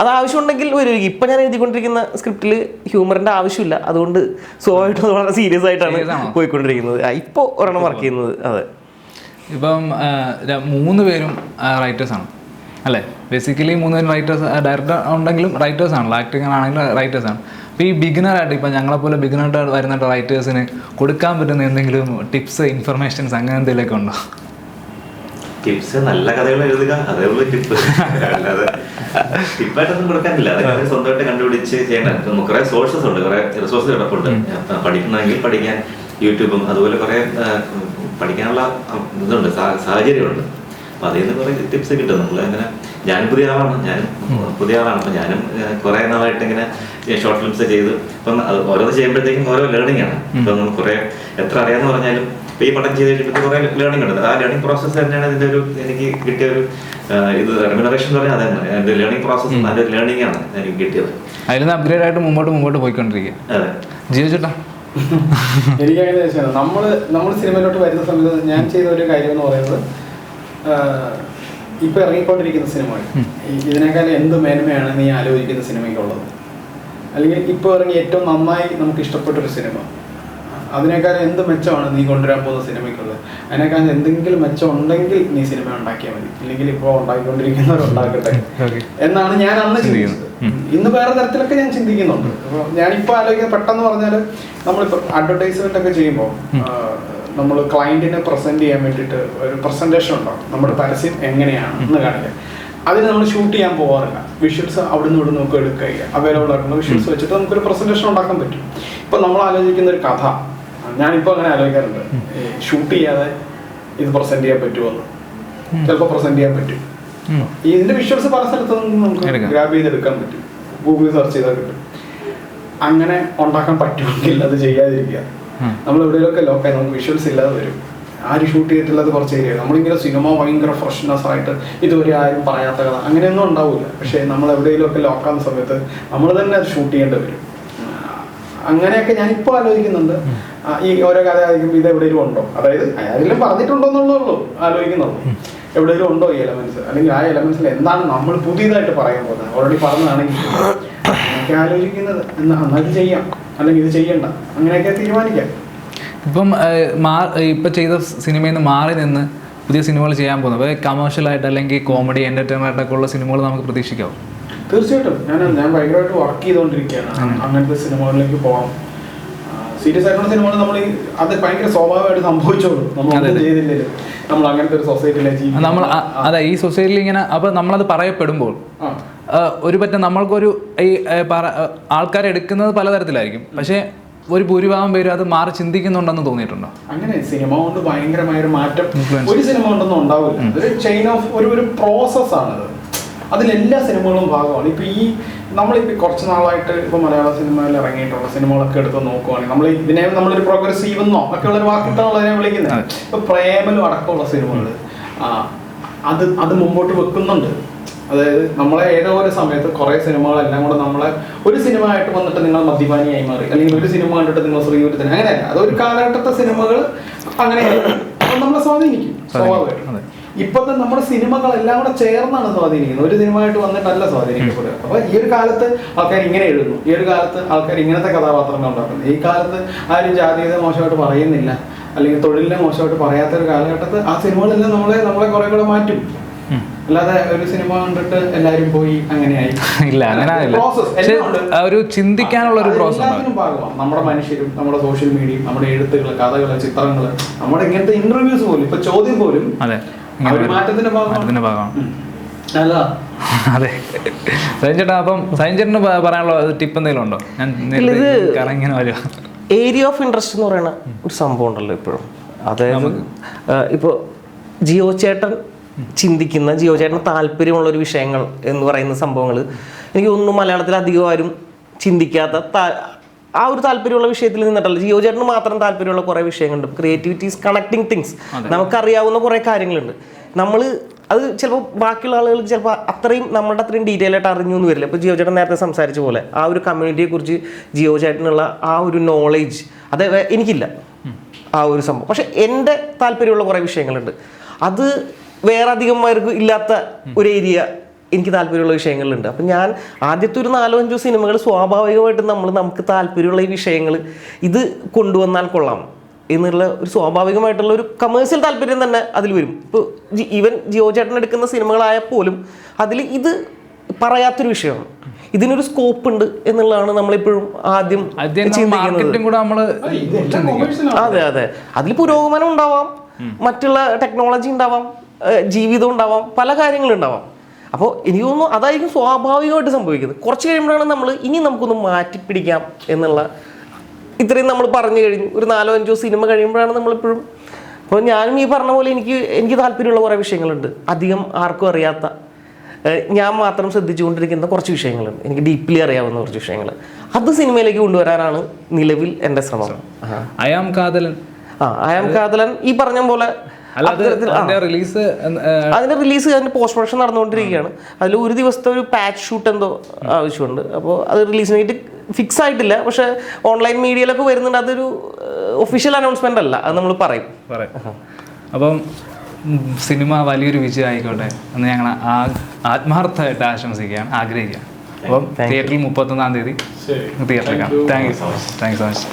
Speaker 3: അത് ആവശ്യമുണ്ടെങ്കിൽ വരും. ഇപ്പം ഞാൻ എഴുതിക്കൊണ്ടിരിക്കുന്ന സ്ക്രിപ്റ്റിൽ ഹ്യൂമറിന്റെ ആവശ്യമില്ല. അതുകൊണ്ട് സ്വാഭാവികമായിട്ടും വളരെ സീരിയസ് ആയിട്ടാണ് പോയിക്കൊണ്ടിരിക്കുന്നത്. ഇപ്പോൾ ഒരെണ്ണം വർക്ക് ചെയ്യുന്നത്. അതെ.
Speaker 1: ഇപ്പം മൂന്ന് പേരും റൈറ്റേഴ്സാണ് അല്ലേ? ബേസിക്കലി മൂന്ന് പേരും റൈറ്റേഴ്സ് ഡയറക്ടർ ഉണ്ടെങ്കിലും റൈറ്റേഴ്സ് ആണല്ലോ. ആക്ടിങ് ആണെങ്കിലും റൈറ്റേഴ്സ് ആണ് അപ്പോൾ ഈ ബിഗിനറായിട്ട് ഇപ്പം ഞങ്ങളെപ്പോലെ ബിഗിനറായിട്ട് വരുന്ന റൈറ്റേഴ്സിന് കൊടുക്കാൻ പറ്റുന്ന എന്തെങ്കിലും ടിപ്സ് ഇൻഫർമേഷൻസ് അങ്ങനെ എന്തെങ്കിലുമൊക്കെ ഉണ്ടോ?
Speaker 2: ടിപ്സ് നല്ല കഥകൾ എഴുതുക അതേ ഉള്ളൂ ടിപ്പ് അല്ലാതെ ടിപ്പായിട്ടൊന്നും കൊടുക്കാനില്ല. അതൊക്കെ സ്വന്തമായിട്ട് കണ്ടുപിടിച്ച് ചെയ്യേണ്ട. കുറെ സോഴ്സസ് ഉണ്ട് കുറെ റിസോഴ്സ് കിടപ്പുണ്ട്. പഠിക്കണമെങ്കിൽ പഠിക്കാൻ യൂട്യൂബും അതുപോലെ കുറെ പഠിക്കാനുള്ള ഇതുണ്ട് സാഹചര്യമുണ്ട്. അപ്പൊ അതിൽ നിന്ന് കുറെ ടിപ്സ് കിട്ടും. നമ്മൾ അങ്ങനെ ഞാനും പുതിയ ആളാണ്. ഞാനും പുതിയ ആളാണ്. അപ്പൊ ഞാനും കുറെ നാളായിട്ട് ഇങ്ങനെ ഷോർട്ട് ഫിലിംസ് ചെയ്ത്. ഇപ്പം അത് ഓരോന്ന് ചെയ്യുമ്പോഴത്തേക്കും ഓരോ ലേണിംഗ് ആണ്. ഇപ്പൊ നമ്മൾ കുറെ എത്ര അറിയാന്ന് പറഞ്ഞാലും ഇപ്പൊ ഈ പടം ചെയ്ത് കഴിഞ്ഞിട്ട് കുറെ ലേണിംഗ് ഉണ്ട്. ആ ലേണിംഗ് പ്രോസസ്സ് തന്നെയാണ് ഇതിന്റെ ഒരു എനിക്ക് കിട്ടിയ ഒരു ഇത് റെമ്യൂണറേഷൻ എന്ന് പറഞ്ഞാൽ അതന്നെ. എന്റെ ലേണിംഗ് പ്രോസസ്സ് നല്ലൊരു ഒരു ലേണിംഗ് ആണ് എനിക്ക് കിട്ടിയത്.
Speaker 1: അതിൽ നിന്ന് അപ്ഗ്രേഡ് ആയിട്ട് മുമ്പോട്ട് മുമ്പോട്ട് പോയിക്കൊണ്ടിരിക്കുക.
Speaker 2: അതെ.
Speaker 4: ജീവിച്ചിട്ടാ എനിക്കങ്ങനെ നമ്മൾ നമ്മൾ സിനിമയിലോട്ട് വരുന്ന സമയത്ത് ഞാൻ ചെയ്ത ഒരു കാര്യം എന്ന് പറയുന്നത് ഇപ്പൊ ഇറങ്ങിക്കൊണ്ടിരിക്കുന്ന സിനിമകൾ. ഇതിനേക്കാൾ എന്ത് മേന്മയാണ് നീ ആലോചിക്കുന്ന സിനിമയ്ക്കുള്ളത്? അല്ലെങ്കിൽ ഇപ്പോൾ ഇറങ്ങി ഏറ്റവും നന്നായി നമുക്ക് ഇഷ്ടപ്പെട്ട ഒരു സിനിമ. അതിനേക്കാൾ എന്ത് മെച്ചമാണ് നീ കൊണ്ടുവരാൻ പോകുന്ന സിനിമയ്ക്കുള്ളത്? അതിനേക്കാൾ എന്തെങ്കിലും മെച്ചം ഉണ്ടെങ്കിൽ നീ സിനിമ ഉണ്ടാക്കിയാൽ മതി. ഇല്ലെങ്കിൽ ഇപ്പോൾ ഉണ്ടാക്കിക്കൊണ്ടിരിക്കുന്നവർ ഉണ്ടാക്കട്ടെ. എന്നാണ് ഞാൻ അന്ന്
Speaker 1: ചിന്തിക്കുന്നത്.
Speaker 4: ഇന്ന് വേറെ തരത്തിലൊക്കെ ഞാൻ ചിന്തിക്കുന്നുണ്ട്. അപ്പോൾ ഞാനിപ്പോൾ ആലോചിക്കുന്നത് പെട്ടെന്ന് പറഞ്ഞാൽ നമ്മളിപ്പോൾ അഡ്വർടൈസ്മെന്റ് ഒക്കെ ചെയ്യുമ്പോൾ നമ്മൾ ക്ലയന്റിനെ പ്രസന്റ് ചെയ്യാൻ വേണ്ടിയിട്ട് ഒരു പ്രസന്റേഷൻ ഉണ്ടാവും. നമ്മുടെ പരസ്യം എങ്ങനെയാണ് എന്ന് കാണിക്കാൻ. അതിന് നമ്മൾ ഷൂട്ട് ചെയ്യാൻ പോകാറില്ല വിഷ്വൽസ് അവിടുന്ന് ഇവിടെ നമുക്ക് എടുക്കുക അവൈലബിൾ ആയിട്ടുള്ള വിഷ്വൽസ് വെച്ചിട്ട് നമുക്കൊരു പ്രസന്റേഷൻ ഉണ്ടാക്കാൻ പറ്റും. ഇപ്പം നമ്മൾ ആലോചിക്കുന്ന ഒരു കഥ. ഞാനിപ്പോൾ അങ്ങനെ ആലോചിക്കാറുണ്ട്. ഷൂട്ട് ചെയ്യാതെ ഇത് പ്രസന്റ് ചെയ്യാൻ പറ്റുമോ ചിലപ്പോൾ പ്രസന്റ് ചെയ്യാൻ പറ്റും. ഇതിന്റെ വിഷ്വൽസ് പല സ്ഥലത്തു നിന്നും നമുക്ക് ഗ്രാബ് ചെയ്തെടുക്കാൻ പറ്റും. ഗൂഗിൾ സെർച്ച് ചെയ്താൽ കിട്ടും. അങ്ങനെ ഉണ്ടാക്കാൻ പറ്റുമെങ്കിൽ അത് ചെയ്യാതിരിക്കുക. നമ്മൾ എവിടെയെങ്കിലുമൊക്കെ ലോക്കായി നമുക്ക് വിഷ്വൽസ് ഇല്ലാതെ വരും. ആരും ഷൂട്ട് ചെയ്തിട്ടുള്ളത് കുറച്ച് ഏരിയ നമ്മളിങ്ങനെ സിനിമ ഭയങ്കര ഫ്രഷ്നെസ് ആയിട്ട് ഇതുവരെ ആരും പറയാത്ത കഥ. അങ്ങനെയൊന്നും ഉണ്ടാവില്ല പക്ഷേ നമ്മൾ എവിടെയെങ്കിലുമൊക്കെ ലോക്കാവുന്ന സമയത്ത് നമ്മൾ തന്നെ അത് ഷൂട്ട് ചെയ്യേണ്ടി വരും. അങ്ങനെയൊക്കെ ഞാൻ ഇപ്പോൾ ആലോചിക്കുന്നുണ്ട് ഈ ഓരോ കഥ ആയിരിക്കും ഇത് എവിടെയെങ്കിലും ഉണ്ടോ? അതായത് ആരെങ്കിലും പറഞ്ഞിട്ടുണ്ടോ എന്നുള്ളൂ ആലോചിക്കുന്നുള്ളൂ. എവിടെയെങ്കിലും ഉണ്ടോ ഈ എലമെന്റ്സ് അല്ലെങ്കിൽ ആ എലമെന്റ്സിൽ എന്താണ് നമ്മൾ പുതിയതായിട്ട് പറയാൻ പോകുന്നത്? ഓൾറെഡി പറഞ്ഞതാണെങ്കിൽ. ആലോചിക്കുന്നത്. എന്നാ എന്നാൽ ചെയ്യാം. അല്ലെങ്കിൽ ഇത് ചെയ്യണ്ട. അങ്ങനെയൊക്കെ തീരുമാനിക്കാം.
Speaker 1: ഇപ്പം മാ ഇപ്പം ചെയ്ത സിനിമയിൽ നിന്ന് മാറി നിന്ന് പുതിയ സിനിമകൾ ചെയ്യാൻ പോകുന്നത് അപ്പോൾ കമേഴ്ഷ്യൽ ആയിട്ട് അല്ലെങ്കിൽ കോമഡി എന്റർടൈൻമെന്റ് ആയിട്ടൊക്കെ ഉള്ള സിനിമകൾ നമുക്ക് പ്രതീക്ഷിക്കാം
Speaker 4: തീർച്ചയായിട്ടും. ഞാൻ ഞാൻ ഭയങ്കരമായിട്ട് വർക്ക് ചെയ്തുകൊണ്ടിരിക്കുകയാണ്. അങ്ങനത്തെ സിനിമകളിലേക്ക് പോകണം. സീരിയസ് ആയിട്ടുള്ള സിനിമകൾ നമ്മൾ അത് ഭയങ്കര സ്വാഭാവികമായിട്ട് സംഭവിച്ചോളൂ. നമ്മൾ ചെയ്തില്ലല്ലോ. നമ്മൾ അങ്ങനത്തെ ഒരു സൊസൈറ്റിയിലേക്ക്
Speaker 1: നമ്മൾ അതെ ഈ സൊസൈറ്റിയിൽ ഇങ്ങനെ അപ്പോൾ നമ്മളത് പറയപ്പെടുമ്പോൾ ഒരു പറ്റം നമ്മൾക്കൊരു ഈ ആൾക്കാർ എടുക്കുന്നത് പലതരത്തിലായിരിക്കും. പക്ഷേ ഒരു ഭൂരിഭാഗം പേരും അത് മാറി ചിന്തിക്കുന്നുണ്ടെന്ന് തോന്നിയിട്ടുണ്ടോ?
Speaker 4: അങ്ങനെ സിനിമ കൊണ്ട് ഭയങ്കരമായ ഒരു മാറ്റം ഒരു സിനിമ കൊണ്ടൊന്നും ഉണ്ടാവില്ല. ഒരു ചെയിൻ ഓഫ് ഒരു ഒരു പ്രോസസ് ആണത്. അതിലെല്ലാ സിനിമകളും ഭാഗമാണ്. ഇപ്പൊ ഈ നമ്മളിപ്പോ കുറച്ച് നാളായിട്ട് ഇപ്പൊ മലയാള സിനിമയിൽ ഇറങ്ങിയിട്ടുള്ള സിനിമകളൊക്കെ എടുത്ത് നോക്കുവാണെങ്കിൽ നമ്മൾ ഇതിനെ നമ്മളൊരു പ്രോഗ്രസീവ് എന്നോ ഒക്കെ ഉള്ളൊരു വാക്കിട്ടാണല്ലോ അതിനെ വിളിക്കുന്നത്. ഇപ്പൊ പ്രേമലും അടക്കമുള്ള സിനിമകൾ അത് അത് മുമ്പോട്ട് വെക്കുന്നുണ്ട്. അതായത് നമ്മളെ ഏതോ ഒരു സമയത്ത് കുറെ സിനിമകളെല്ലാം കൂടെ നമ്മളെ ഒരു സിനിമ ആയിട്ട് വന്നിട്ട് നിങ്ങൾ മദ്യപാനിയായി മാറി. അല്ലെങ്കിൽ ഒരു സിനിമ കണ്ടിട്ട് നിങ്ങൾ ശ്രീപുരത്തിന് അങ്ങനെയല്ല. അതൊരു കാലഘട്ടത്തെ സിനിമകൾ അങ്ങനെ നമ്മളെ സ്വാധീനിക്കും. സ്വാഭാവികമായിട്ടും. ഇപ്പോഴത്തെ നമ്മുടെ സിനിമകളെല്ലാം കൂടെ ചേർന്നാണ് സ്വാധീനിക്കുന്നത്. ഒരു സിനിമയായിട്ട് വന്നിട്ടല്ല സ്വാധീനിക്കപ്പെടുക. അപ്പൊ ഈ ഒരു കാലത്ത് ആൾക്കാർ ഇങ്ങനെ എഴുതുന്നു. ഈ ഒരു കാലത്ത് ആൾക്കാർ ഇങ്ങനത്തെ കഥാപാത്രങ്ങൾ ഉണ്ടാക്കുന്നു. ഈ കാലത്ത് ആരും ജാതീയത മോശമായിട്ട് പറയുന്നില്ല. അല്ലെങ്കിൽ തൊഴിലിനെ മോശമായിട്ട് പറയാത്ത ഒരു കാലഘട്ടത്ത് ആ സിനിമകളെല്ലാം നമ്മളെ നമ്മളെ കുറെ കൂടെ മാറ്റും. അല്ലാതെ ഒരു സിനിമ കണ്ടിട്ട് എല്ലാരും പോയി അങ്ങനെയായി.
Speaker 1: ഇല്ല അങ്ങനെ. ഒരു ചിന്തിക്കാനുള്ള ഒരു
Speaker 4: അത്
Speaker 1: പ്രോസസ്
Speaker 4: നമ്മുടെ മനുഷ്യരും നമ്മുടെ സോഷ്യൽ മീഡിയയും നമ്മുടെ എഴുത്തുകൾ കഥകൾ ചിത്രങ്ങൾ നമ്മുടെ ഇങ്ങനത്തെ ഇന്റർവ്യൂസ് പോലും ഇപ്പൊ ചോദ്യം പോലും
Speaker 1: അതെ.
Speaker 4: മാറ്റത്തിന്റെ ഭാഗമാണ്.
Speaker 1: അതെ. സൈൻ ചേട്ടാ അപ്പം സൈൻ ചേട്ടന് പറയാനുള്ള ടിപ്പ് എന്തെങ്കിലും ഉണ്ടോ? ഞാൻ ഇങ്ങനെ വരുക.
Speaker 3: ഏരിയ ഓഫ് ഇൻട്രസ്റ്റ് എന്ന് പറയുന്ന ഒരു സംഭവം ഉണ്ടല്ലോ ഇപ്പോഴും. അതായത് ഇപ്പോൾ ജിയോ ചേട്ടൻ ചിന്തിക്കുന്ന ജിയോചേട്ടന് താല്പര്യമുള്ള ഒരു വിഷയങ്ങൾ എന്ന് പറയുന്ന സംഭവങ്ങൾ. എനിക്ക് ഒന്നും മലയാളത്തിൽ അധികം ആരും ചിന്തിക്കാത്ത ആ ഒരു താല്പര്യമുള്ള വിഷയത്തിൽ നിന്നിട്ടല്ല. ജിയോ ചേട്ടന് മാത്രം താല്പര്യമുള്ള കുറേ വിഷയങ്ങളുണ്ട്. ക്രിയേറ്റിവിറ്റീസ് കണക്ടിങ് തിങ്സ് നമുക്കറിയാവുന്ന കുറേ കാര്യങ്ങളുണ്ട്. നമ്മൾ അത് ചിലപ്പോൾ ബാക്കിയുള്ള ആളുകൾക്ക് ചിലപ്പോൾ അത്രയും നമ്മളുടെ അത്രയും ഡീറ്റെയിൽ ആയിട്ട് അറിഞ്ഞു എന്ന് വരില്ല. ഇപ്പോൾ ജിയോ ചേട്ടൻ നേരത്തെ സംസാരിച്ച പോലെ ആ ഒരു കമ്മ്യൂണിറ്റിയെ കുറിച്ച് ജിയോ ചേട്ടനുള്ള ആ ഒരു നോളേജ് അത് എനിക്കില്ല. ആ ഒരു സംഭവം. പക്ഷെ എന്റെ താല്പര്യമുള്ള കുറേ വിഷയങ്ങളുണ്ട്. അത് വേറെ അധികം പേർക്ക് ഇല്ലാത്ത ഒരു ഏരിയ എനിക്ക് താല്പര്യമുള്ള വിഷയങ്ങളുണ്ട് അപ്പം ഞാൻ ആദ്യത്തെ ഒരു നാലോ അഞ്ചോ സിനിമകൾ സ്വാഭാവികമായിട്ടും നമ്മൾ നമുക്ക് താല്പര്യമുള്ള ഈ വിഷയങ്ങൾ ഇത് കൊണ്ടുവന്നാൽ കൊള്ളാം എന്നുള്ള ഒരു സ്വാഭാവികമായിട്ടുള്ള ഒരു കമേഴ്സ്യൽ താല്പര്യം തന്നെ അതിൽ വരും. ഇപ്പോൾ ഈവൻ ജിയോ ചേട്ടൻ എടുക്കുന്ന സിനിമകളായാൽ പോലും അതിൽ ഇത് പറയാത്തൊരു വിഷയമാണ്. ഇതിനൊരു സ്കോപ്പ് ഉണ്ട് എന്നുള്ളതാണ് നമ്മളിപ്പോഴും ആദ്യം ചിന്തിക്കുന്നത്. അതെ അതെ. അതിൽ പുരോഗമനം ഉണ്ടാവാം. മറ്റുള്ള ടെക്നോളജി ഉണ്ടാവാം. ജീവിതം ഉണ്ടാവാം പല കാര്യങ്ങളും ഉണ്ടാവാം. അപ്പോൾ എനിക്ക് തോന്നുന്നു അതായിരിക്കും സ്വാഭാവികമായിട്ട് സംഭവിക്കുന്നത്. കുറച്ച് കഴിയുമ്പോഴാണ് നമ്മൾ ഇനി നമുക്കൊന്ന് മാറ്റിപ്പിടിക്കാം എന്നുള്ള ഇത്രയും നമ്മൾ പറഞ്ഞു കഴിഞ്ഞു. ഒരു നാലോ അഞ്ചോ സിനിമ കഴിയുമ്പോഴാണ് നമ്മളിപ്പോഴും അപ്പോൾ ഞാനും ഈ പറഞ്ഞ പോലെ എനിക്ക് എനിക്ക് താല്പര്യമുള്ള കുറേ വിഷയങ്ങളുണ്ട്. അധികം ആർക്കും അറിയാത്ത ഞാൻ മാത്രം ശ്രദ്ധിച്ചുകൊണ്ടിരിക്കുന്ന കുറച്ച് വിഷയങ്ങളുണ്ട്. എനിക്ക് ഡീപ്ലി അറിയാവുന്ന കുറച്ച് വിഷയങ്ങൾ. അത് സിനിമയിലേക്ക് കൊണ്ടുവരാനാണ് നിലവിൽ എന്റെ ശ്രമം. ആ
Speaker 1: അയാം കാതലൻ.
Speaker 3: ആ അയാം കാതലൻ. ഈ പറഞ്ഞ പോലെ
Speaker 1: റിലീസ്
Speaker 3: അതിന്റെ റിലീസ് അതിന്റെ പോസ്റ്റ് പ്രൊഡക്ഷൻ നടന്നുകൊണ്ടിരിക്കുകയാണ്. അതിൽ ഒരു ദിവസത്തെ ഒരു പാച്ച് ഷൂട്ട് എന്തോ ആവശ്യമുണ്ട്. അപ്പോൾ അത് റിലീസിനായിട്ട് ഫിക്സ് ആയിട്ടില്ല. പക്ഷെ ഓൺലൈൻ മീഡിയയിലൊക്കെ വരുന്നുണ്ട്. അതൊരു ഒഫീഷ്യൽ അനൗൺസ്മെന്റ് അല്ല. അത് നമ്മൾ പറയും.
Speaker 1: അപ്പം സിനിമ വലിയൊരു വിജയം ആയിക്കോട്ടെ എന്ന് ഞങ്ങൾ ആത്മാർത്ഥമായിട്ട് ആശംസിക്കുകയാണ് ആഗ്രഹിക്കുക അപ്പം തിയേറ്ററിൽ മുപ്പത്തൊന്നാം തീയതി
Speaker 4: ശരി.
Speaker 1: തിയേറ്ററിൽ കാണാം. Thank you so much thank you so much